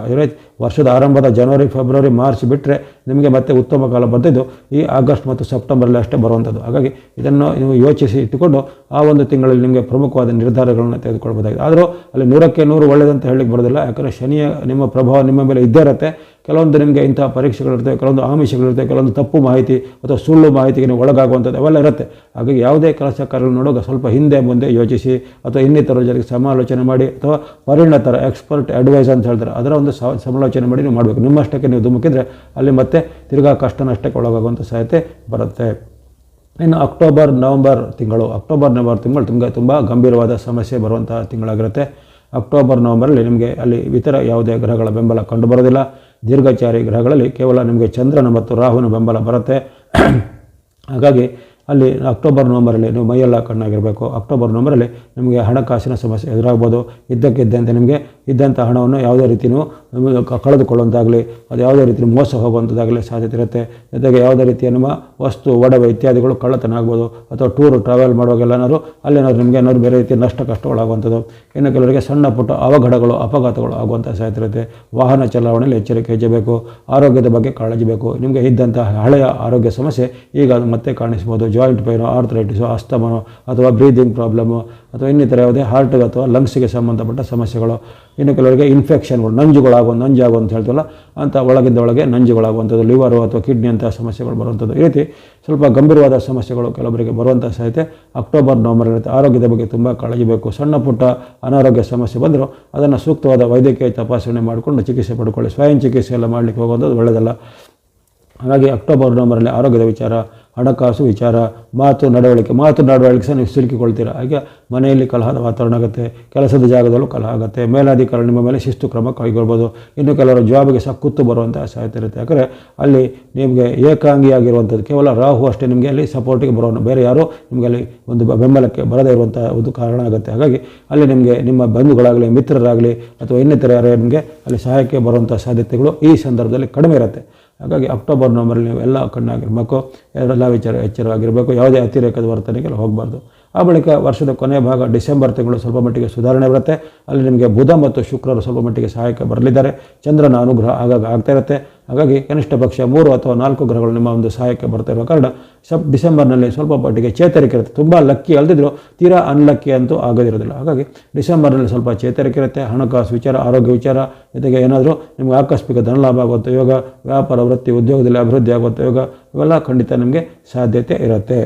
ವರ್ಷದ ಆರಂಭದ ಜನವರಿ, ಫೆಬ್ರವರಿ, ಮಾರ್ಚ್ ಬಿಟ್ಟರೆ ನಿಮಗೆ ಮತ್ತೆ ಉತ್ತಮ ಕಾಲ ಬರ್ತಿದ್ದು ಈ ಆಗಸ್ಟ್ ಮತ್ತು ಸೆಪ್ಟೆಂಬರಲ್ಲಿ ಅಷ್ಟೇ ಬರುವಂಥದ್ದು. ಹಾಗಾಗಿ ಇದನ್ನು ನೀವು ಯೋಚಿಸಿ ಇಟ್ಟುಕೊಂಡು ಆ ಒಂದು ತಿಂಗಳಲ್ಲಿ ನಿಮಗೆ ಪ್ರಮುಖವಾದ ನಿರ್ಧಾರಗಳನ್ನು ತೆಗೆದುಕೊಳ್ಬೋದಾಗಿದೆ. ಆದರೂ ಅಲ್ಲಿ ನೂರಕ್ಕೆ ನೂರು ಒಳ್ಳೆಯದಂತ ಹೇಳಲಿಕ್ಕೆ ಬರೋದಿಲ್ಲ ಯಾಕಂದರೆ ಶನಿಯ ನಿಮ್ಮ ಪ್ರಭಾವ ನಿಮ್ಮ ಮೇಲೆ ಇದ್ದೇ ಇರುತ್ತೆ. ಕೆಲವೊಂದು ನಿಮಗೆ ಇಂಥ ಪರೀಕ್ಷೆಗಳಿರುತ್ತೆ ಕೆಲವೊಂದು ಆಮಿಷಗಳಿರುತ್ತೆ ಕೆಲವೊಂದು ತಪ್ಪು ಮಾಹಿತಿ ಅಥವಾ ಸುಳ್ಳು ಮಾಹಿತಿಗೆ ನೀವು ಒಳಗಾಗುವಂಥದ್ದು ಅವೆಲ್ಲ ಇರುತ್ತೆ. ಹಾಗಾಗಿ ಯಾವುದೇ ಕೆಲಸ ಕಾರ್ಯಗಳು ನೋಡುವಾಗ ಸ್ವಲ್ಪ ಹಿಂದೆ ಮುಂದೆ ಯೋಚಿಸಿ ಅಥವಾ ಇನ್ನಿತರ ಜನರಿಗೆ ಸಮಾಲೋಚನೆ ಮಾಡಿ ಅಥವಾ ಪರಿಣತರ, ಎಕ್ಸ್ಪರ್ಟ್ ಅಡ್ವೈಸ್ ಅಂತ ಹೇಳ್ತಾರೆ, ಅದರ ಒಂದು ಸಮಾಲೋಚನೆ ಮಾಡಿ ನೀವು ಮಾಡಬೇಕು. ನಿಮ್ಮಷ್ಟಕ್ಕೆ ನೀವು ಧುಮುಕಿದ್ರೆ ಅಲ್ಲಿ ಮತ್ತೆ ತಿರ್ಗಾ ಕಷ್ಟ ನಷ್ಟಕ್ಕೆ ಒಳಗಾಗುವಂಥ ಸಾಧ್ಯತೆ ಬರುತ್ತೆ. ಇನ್ನು ಅಕ್ಟೋಬರ್, ನವಂಬರ್ ತಿಂಗಳು, ಅಕ್ಟೋಬರ್, ನವಂಬರ್ ತಿಂಗಳು ತುಂಬ ತುಂಬ ಗಂಭೀರವಾದ ಸಮಸ್ಯೆ ಬರುವಂಥ ತಿಂಗಳಾಗಿರುತ್ತೆ. ಅಕ್ಟೋಬರ್, ನವಂಬರಲ್ಲಿ ನಿಮಗೆ ಅಲ್ಲಿ ಇತರ ಯಾವುದೇ ಗ್ರಹಗಳ ಬೆಂಬಲ ಕಂಡುಬರೋದಿಲ್ಲ ದೀರ್ಘಚಾರಿ ಗ್ರಹಗಳಲ್ಲಿ ಕೇವಲ ನಿಮಗೆ ಚಂದ್ರನ ಮತ್ತು ರಾಹುನ ಬೆಂಬಲ ಬರುತ್ತೆ. ಹಾಗಾಗಿ ಅಲ್ಲಿ ಅಕ್ಟೋಬರ್ ನವಂಬರಲ್ಲಿ ನೀವು ಮೈಯೆಲ್ಲ ಕಣ್ಣಾಗಿರಬೇಕು. ಅಕ್ಟೋಬರ್ ನವಂಬರಲ್ಲಿ ನಿಮಗೆ ಹಣಕಾಸಿನ ಸಮಸ್ಯೆ ಎದುರಾಗ್ಬೋದು. ಇದ್ದಕ್ಕಿದ್ದಂತೆ ನಿಮಗೆ ಇದ್ದಂಥ ಹಣವನ್ನು ಯಾವುದೇ ರೀತಿಯೂ ಕಳೆದುಕೊಳ್ಳುವಂತಾಗ್ಲಿ, ಅದು ಯಾವುದೇ ರೀತಿ ಮೋಸ ಹೋಗುವಂಥದ್ದಾಗಲಿ ಸಾಧ್ಯತೆ ಇರುತ್ತೆ. ಜೊತೆಗೆ ಯಾವುದೇ ರೀತಿಯ ನಿಮ್ಮ ವಸ್ತು, ಒಡವೆ ಇತ್ಯಾದಿಗಳು ಕಳ್ಳತನ ಆಗ್ಬೋದು ಅಥವಾ ಟೂರು ಟ್ರಾವೆಲ್ ಮಾಡುವಾಗೆಲ್ಲ ಏನಾದ್ರು ಅಲ್ಲೇನಾದ್ರು ನಿಮಗೆ ಏನಾದ್ರು ಬೇರೆ ರೀತಿಯ ನಷ್ಟ ಕಷ್ಟಗಳಾಗುವಂಥದ್ದು. ಇನ್ನು ಕೆಲವರಿಗೆ ಸಣ್ಣ ಪುಟ್ಟ ಅವಘಡಗಳು, ಅಪಘಾತಗಳು ಆಗುವಂಥ ಸಾಧ್ಯತೆ ಇರುತ್ತೆ. ವಾಹನ ಚಲಾವಣೆಯಲ್ಲಿ ಎಚ್ಚರಿಕೆ ಹೆಚ್ಚಬೇಕು. ಆರೋಗ್ಯದ ಬಗ್ಗೆ ಕಾಳಜಿ ಬೇಕು. ನಿಮಗೆ ಇದ್ದಂಥ ಹಳೆಯ ಆರೋಗ್ಯ ಸಮಸ್ಯೆ ಈಗ ಅದು ಮತ್ತೆ ಕಾಣಿಸ್ಬೋದು. ಜಾಯಿಂಟ್ ಪೈನು ಆರ್ಥರೈಟಿಸು ಅಸ್ತಮನು ಅಥವಾ ಬ್ರೀದಿಂಗ್ ಪ್ರಾಬ್ಲಮ್ಮು ಅಥವಾ ಇನ್ನಿತರ ಯಾವುದೇ ಹಾರ್ಟ್ಗೆ ಅಥವಾ ಲಂಗ್ಸ್ಗೆ ಸಂಬಂಧಪಟ್ಟ ಸಮಸ್ಯೆಗಳು. ಇನ್ನು ಕೆಲವರಿಗೆ ಇನ್ಫೆಕ್ಷನ್ಗಳು ನಂಜುಗಳಾಗುವ, ನಂಜಾಗು ಅಂತ ಹೇಳ್ತಲ್ಲ ಅಂತ ಒಳಗಿಂದ ಒಳಗೆ ನಂಜುಗಳಾಗುವಂಥದ್ದು, ಲಿವರು ಅಥವಾ ಕಿಡ್ನಿ ಅಂತಹ ಸಮಸ್ಯೆಗಳು ಬರುವಂಥದ್ದು. ಈ ರೀತಿ ಸ್ವಲ್ಪ ಗಂಭೀರವಾದ ಸಮಸ್ಯೆಗಳು ಕೆಲವರಿಗೆ ಬರುವಂಥ ಸಾಧ್ಯತೆ. ಅಕ್ಟೋಬರ್ ನವಂಬರ್ ಇರುತ್ತೆ. ಆರೋಗ್ಯದ ಬಗ್ಗೆ ತುಂಬ ಕಾಳಜಿ ಬೇಕು. ಸಣ್ಣ ಪುಟ್ಟ ಅನಾರೋಗ್ಯ ಸಮಸ್ಯೆ ಬಂದರೂ ಅದನ್ನು ಸೂಕ್ತವಾದ ವೈದ್ಯಕೀಯ ತಪಾಸಣೆ ಮಾಡಿಕೊಂಡು ಚಿಕಿತ್ಸೆ ಪಡ್ಕೊಳ್ಳಿ. ಸ್ವಯಂ ಚಿಕಿತ್ಸೆ ಎಲ್ಲ ಮಾಡಲಿಕ್ಕೆ ಹೋಗುವಂಥದ್ದು ಒಳ್ಳೆಯದಲ್ಲ. ಹಾಗಾಗಿ ಅಕ್ಟೋಬರ್ ನವಂಬರಲ್ಲಿ ಆರೋಗ್ಯದ ವಿಚಾರ ಹಣಕಾಸು ವಿಚಾರ, ಮಾತು ನಡವಳಿಕೆ ಮಾತು ನಡವಳಿಕೆ ಸಹ ನೀವು ಸಿಲುಕಿಕೊಳ್ತೀರಾ? ಹಾಗೆ ಮನೆಯಲ್ಲಿ ಕಲಹದ ವಾತಾವರಣ ಆಗುತ್ತೆ, ಕೆಲಸದ ಜಾಗದಲ್ಲೂ ಕಲಹ ಆಗುತ್ತೆ, ಮೇಲಾಧಿಕಾರಿ ನಿಮ್ಮ ಮೇಲೆ ಶಿಸ್ತು ಕ್ರಮ ಕೈಗೊಳ್ಬೋದು, ಇನ್ನು ಕೆಲವರು ಜಾಬ್ಗೆ ಸಹ ಕುತ್ತು ಬರುವಂಥ ಸಾಧ್ಯತೆ ಇರುತ್ತೆ. ಯಾಕಂದರೆ ಅಲ್ಲಿ ನಿಮಗೆ ಏಕಾಂಗಿಯಾಗಿರುವಂಥದ್ದು, ಕೇವಲ ರಾಹು ಅಷ್ಟೇ ನಿಮಗೆ ಅಲ್ಲಿ ಸಪೋರ್ಟಿಗೆ ಬರೋಣ ಬೇರೆ ಯಾರೂ ನಿಮಗೆ ಅಲ್ಲಿ ಒಂದು ಬೆಂಬಲಕ್ಕೆ ಬರದೇ ಇರುವಂಥ ಒಂದು ಕಾರಣ ಆಗುತ್ತೆ. ಹಾಗಾಗಿ ಅಲ್ಲಿ ನಿಮಗೆ ನಿಮ್ಮ ಬಂಧುಗಳಾಗಲಿ, ಮಿತ್ರರಾಗಲಿ ಅಥವಾ ಇನ್ನಿತರ ಯಾರೇ ನಿಮಗೆ ಅಲ್ಲಿ ಸಹಾಯಕ್ಕೆ ಬರುವಂಥ ಸಾಧ್ಯತೆಗಳು ಈ ಸಂದರ್ಭದಲ್ಲಿ ಕಡಿಮೆ ಇರುತ್ತೆ. ಹಾಗಾಗಿ ಅಕ್ಟೋಬರ್ ನವಂಬರಲ್ಲಿ ನೀವು ಎಲ್ಲ ಕಣ್ಣಾಗಿರ್ಬೇಕು ಎಲ್ಲ ವಿಚಾರ ಎಚ್ಚರವಾಗಿರಬೇಕು, ಯಾವುದೇ ಅತಿರೇಕದ ವರ್ತನೆಗೆಲ್ಲ ಹೋಗಬಾರ್ದು. ಆ ಬಳಿಕ ವರ್ಷದ ಕೊನೆಯ ಭಾಗ ಡಿಸೆಂಬರ್ ತಿಂಗಳು ಸ್ವಲ್ಪ ಮಟ್ಟಿಗೆ ಸುಧಾರಣೆ ಬರುತ್ತೆ. ಅಲ್ಲಿ ನಿಮಗೆ ಬುಧ ಮತ್ತು ಶುಕ್ರರು ಸ್ವಲ್ಪ ಮಟ್ಟಿಗೆ ಸಹಾಯಕ್ಕೆ ಬರಲಿದ್ದಾರೆ. ಚಂದ್ರನ ಅನುಗ್ರಹ ಆಗಾಗ ಆಗ್ತಾ ಇರುತ್ತೆ. ಹಾಗಾಗಿ ಕನಿಷ್ಠ ಪಕ್ಷ ಮೂರು ಅಥವಾ ನಾಲ್ಕು ಗ್ರಹಗಳು ನಿಮ್ಮ ಒಂದು ಸಹಾಯಕ್ಕೆ ಬರ್ತಾ ಇರುವ ಕಾರಣ ಸಪ್ ಡಿಸೆಂಬರ್ನಲ್ಲಿ ಸ್ವಲ್ಪ ಮಟ್ಟಿಗೆ ಚೇತರಿಕೆ ಇರುತ್ತೆ. ತುಂಬ ಲಕ್ಕಿ ಅಲ್ದಿದ್ರು ತೀರಾ ಅನ್ಲಕ್ಕಿ ಅಂತೂ ಆಗೋದಿರೋದಿಲ್ಲ. ಹಾಗಾಗಿ ಡಿಸೆಂಬರ್ನಲ್ಲಿ ಸ್ವಲ್ಪ ಚೇತರಿಕೆ ಇರುತ್ತೆ. ಹಣಕಾಸು ವಿಚಾರ, ಆರೋಗ್ಯ ವಿಚಾರ, ಜೊತೆಗೆ ಏನಾದರೂ ನಿಮಗೆ ಆಕಸ್ಮಿಕ ಧನಲಾಭ ಆಗುತ್ತೆ ಯೋಗ, ವ್ಯಾಪಾರ, ವೃತ್ತಿ, ಉದ್ಯೋಗದಲ್ಲಿ ಅಭಿವೃದ್ಧಿ ಆಗುತ್ತೆ ಯೋಗ, ಇವೆಲ್ಲ ಖಂಡಿತ ನಿಮಗೆ ಸಾಧ್ಯತೆ ಇರುತ್ತೆ.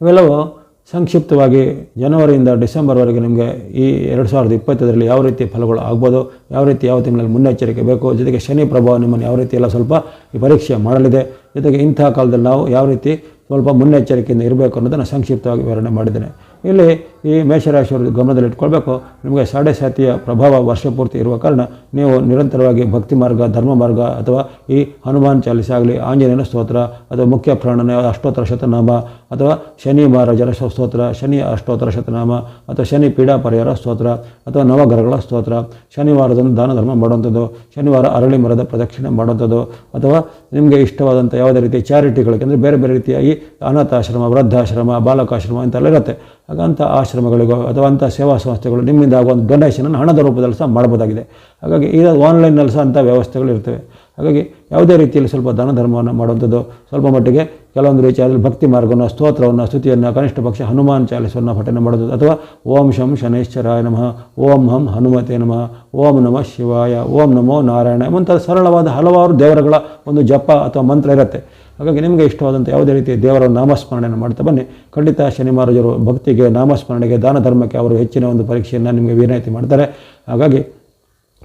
ಇವೆಲ್ಲವೂ ಸಂಕ್ಷಿಪ್ತವಾಗಿ ಜನವರಿಯಿಂದ ಡಿಸೆಂಬರ್ವರೆಗೆ ನಿಮಗೆ ಈ ಎರಡು ಸಾವಿರದ ಇಪ್ಪತ್ತೈದರಲ್ಲಿ ಯಾವ ರೀತಿ ಫಲಗಳು ಆಗ್ಬೋದು, ಯಾವ ರೀತಿ ಯಾವ ತಿಂಗಳಲ್ಲಿ ಮುನ್ನೆಚ್ಚರಿಕೆ ಬೇಕು, ಜೊತೆಗೆ ಶನಿ ಪ್ರಭಾವ ನಿಮ್ಮನ್ನು ಯಾವ ರೀತಿ ಎಲ್ಲ ಸ್ವಲ್ಪ ಈ ಪರೀಕ್ಷೆ ಮಾಡಲಿದೆ, ಜೊತೆಗೆ ಇಂತಹ ಕಾಲದಲ್ಲಿ ನಾವು ಯಾವ ರೀತಿ ಸ್ವಲ್ಪ ಮುನ್ನೆಚ್ಚರಿಕೆಯಿಂದ ಇರಬೇಕು ಅನ್ನೋದನ್ನು ಸಂಕ್ಷಿಪ್ತವಾಗಿ ವಿವರಣೆ ಮಾಡಿದ್ದೇನೆ. ಇಲ್ಲಿ ಈ ಮೇಷರಾಶಿಯವರು ಗಮನದಲ್ಲಿಟ್ಕೊಳ್ಬೇಕು ನಿಮಗೆ ಸಾಡೆ ಸಾತಿಯ ಪ್ರಭಾವ ವರ್ಷ ಪೂರ್ತಿ ಇರುವ ಕಾರಣ ನೀವು ನಿರಂತರವಾಗಿ ಭಕ್ತಿ ಮಾರ್ಗ, ಧರ್ಮ ಮಾರ್ಗ ಅಥವಾ ಈ ಹನುಮಾನ್ ಚಾಲಿಸ ಆಗಲಿ, ಆಂಜನೇಯನ ಸ್ತೋತ್ರ ಅಥವಾ ಮುಖ್ಯ ಪ್ರಾಣನ ಅಷ್ಟೋತ್ತರ ಶತನಾಮ ಅಥವಾ ಶನಿ ಮಹಾರಾಜರ ಸ್ತೋತ್ರ, ಶನಿ ಅಷ್ಟೋತ್ತರ ಶತನಾಮ ಅಥವಾ ಶನಿ ಪೀಡಾ ಪರಿಹಾರ ಸ್ತೋತ್ರ ಅಥವಾ ನವಗ್ರಹಗಳ ಸ್ತೋತ್ರ, ಶನಿವಾರದಂದು ದಾನ ಧರ್ಮ ಮಾಡುವಂಥದ್ದು, ಶನಿವಾರ ಅರಳಿ ಮರದ ಪ್ರದಕ್ಷಿಣೆ ಮಾಡುವಂಥದ್ದು ಅಥವಾ ನಿಮಗೆ ಇಷ್ಟವಾದಂಥ ಯಾವುದೇ ರೀತಿಯ ಚಾರಿಟಿಗಳಿಗೆ, ಅಂದರೆ ಬೇರೆ ಬೇರೆ ರೀತಿಯ ಈ ಅನಾಥಾಶ್ರಮ, ವೃದ್ಧಾಶ್ರಮ, ಬಾಲಕಾಶ್ರಮ ಅಂತೆಲ್ಲ ಇರುತ್ತೆ. ಹಾಗಂತ ಅಂಥ ಆಶ್ರಮಗಳಿಗೋ ಅಥವಾ ಅಂಥ ಸೇವಾ ಸಂಸ್ಥೆಗಳು ನಿಮ್ಮಿಂದ ಒಂದು ಡೊನೇಷನನ್ನು ಹಣದ ರೂಪದಲ್ಲಿ ಸಹ ಮಾಡಬಹುದಾಗಿದೆ. ಹಾಗಾಗಿ ಈಗ ಆನ್ಲೈನ್ನಲ್ಲಿ ಸಹ ಅಂಥ ವ್ಯವಸ್ಥೆಗಳು ಇರ್ತವೆ. ಹಾಗಾಗಿ ಯಾವುದೇ ರೀತಿಯಲ್ಲಿ ಸ್ವಲ್ಪ ದಾನ ಧರ್ಮವನ್ನು ಮಾಡುವಂಥದ್ದು, ಸ್ವಲ್ಪ ಮಟ್ಟಿಗೆ ಕೆಲವೊಂದು ರೀತಿಯಲ್ಲಿ ಭಕ್ತಿ ಮಾರ್ಗವನ್ನು, ಸ್ತೋತ್ರವನ್ನು, ಸ್ತುತಿಯನ್ನು, ಕನಿಷ್ಠ ಪಕ್ಷ ಹನುಮಾನ್ ಚಾಲಿಸವನ್ನು ಪಠನೆ ಮಾಡೋದು ಅಥವಾ ಓಂ ಶಂ ಶನೈಶ್ವರಾಯ ನಮಃ, ಓಂ ಹಂ ಹನುಮತೆ ನಮಃ, ಓಂ ನಮಃ ಶಿವಾಯ, ಓಂ ನಮೋ ನಾರಾಯಣ ಮುಂತಾದ ಸರಳವಾದ ಹಲವಾರು ದೇವರುಗಳ ಒಂದು ಜಪ ಅಥವಾ ಮಂತ್ರ ಇರುತ್ತೆ. ಹಾಗಾಗಿ ನಿಮಗೆ ಇಷ್ಟವಾದಂಥ ಯಾವುದೇ ರೀತಿಯ ದೇವರ ನಾಮಸ್ಮರಣೆಯನ್ನು ಮಾಡ್ತಾ ಬನ್ನಿ. ಖಂಡಿತ ಶನಿ ಮಹಾರಾಜರು ಭಕ್ತಿಗೆ ನಾಮಸ್ಮರಣೆಗೆ, ದಾನ ಧರ್ಮಕ್ಕೆ ಅವರು ಹೆಚ್ಚಿನ ಒಂದು ಪರೀಕ್ಷೆಯನ್ನು ನಿಮಗೆ ವಿನಾಯಿತಿ ಮಾಡ್ತಾರೆ. ಹಾಗಾಗಿ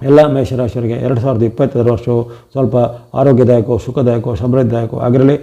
ಎಲ್ಲ ಮೇಷರಾಶಿಯವರಿಗೆ ಎರಡು ಸಾವಿರದ ಇಪ್ಪತ್ತೆರಡು ವರ್ಷವು ಸ್ವಲ್ಪ ಆರೋಗ್ಯದಾಯಕವೋ, ಸುಖದಾಯಕವೋ, ಸಮೃದ್ಧಿದಾಯಕವೋ ಆಗಿರಲಿ.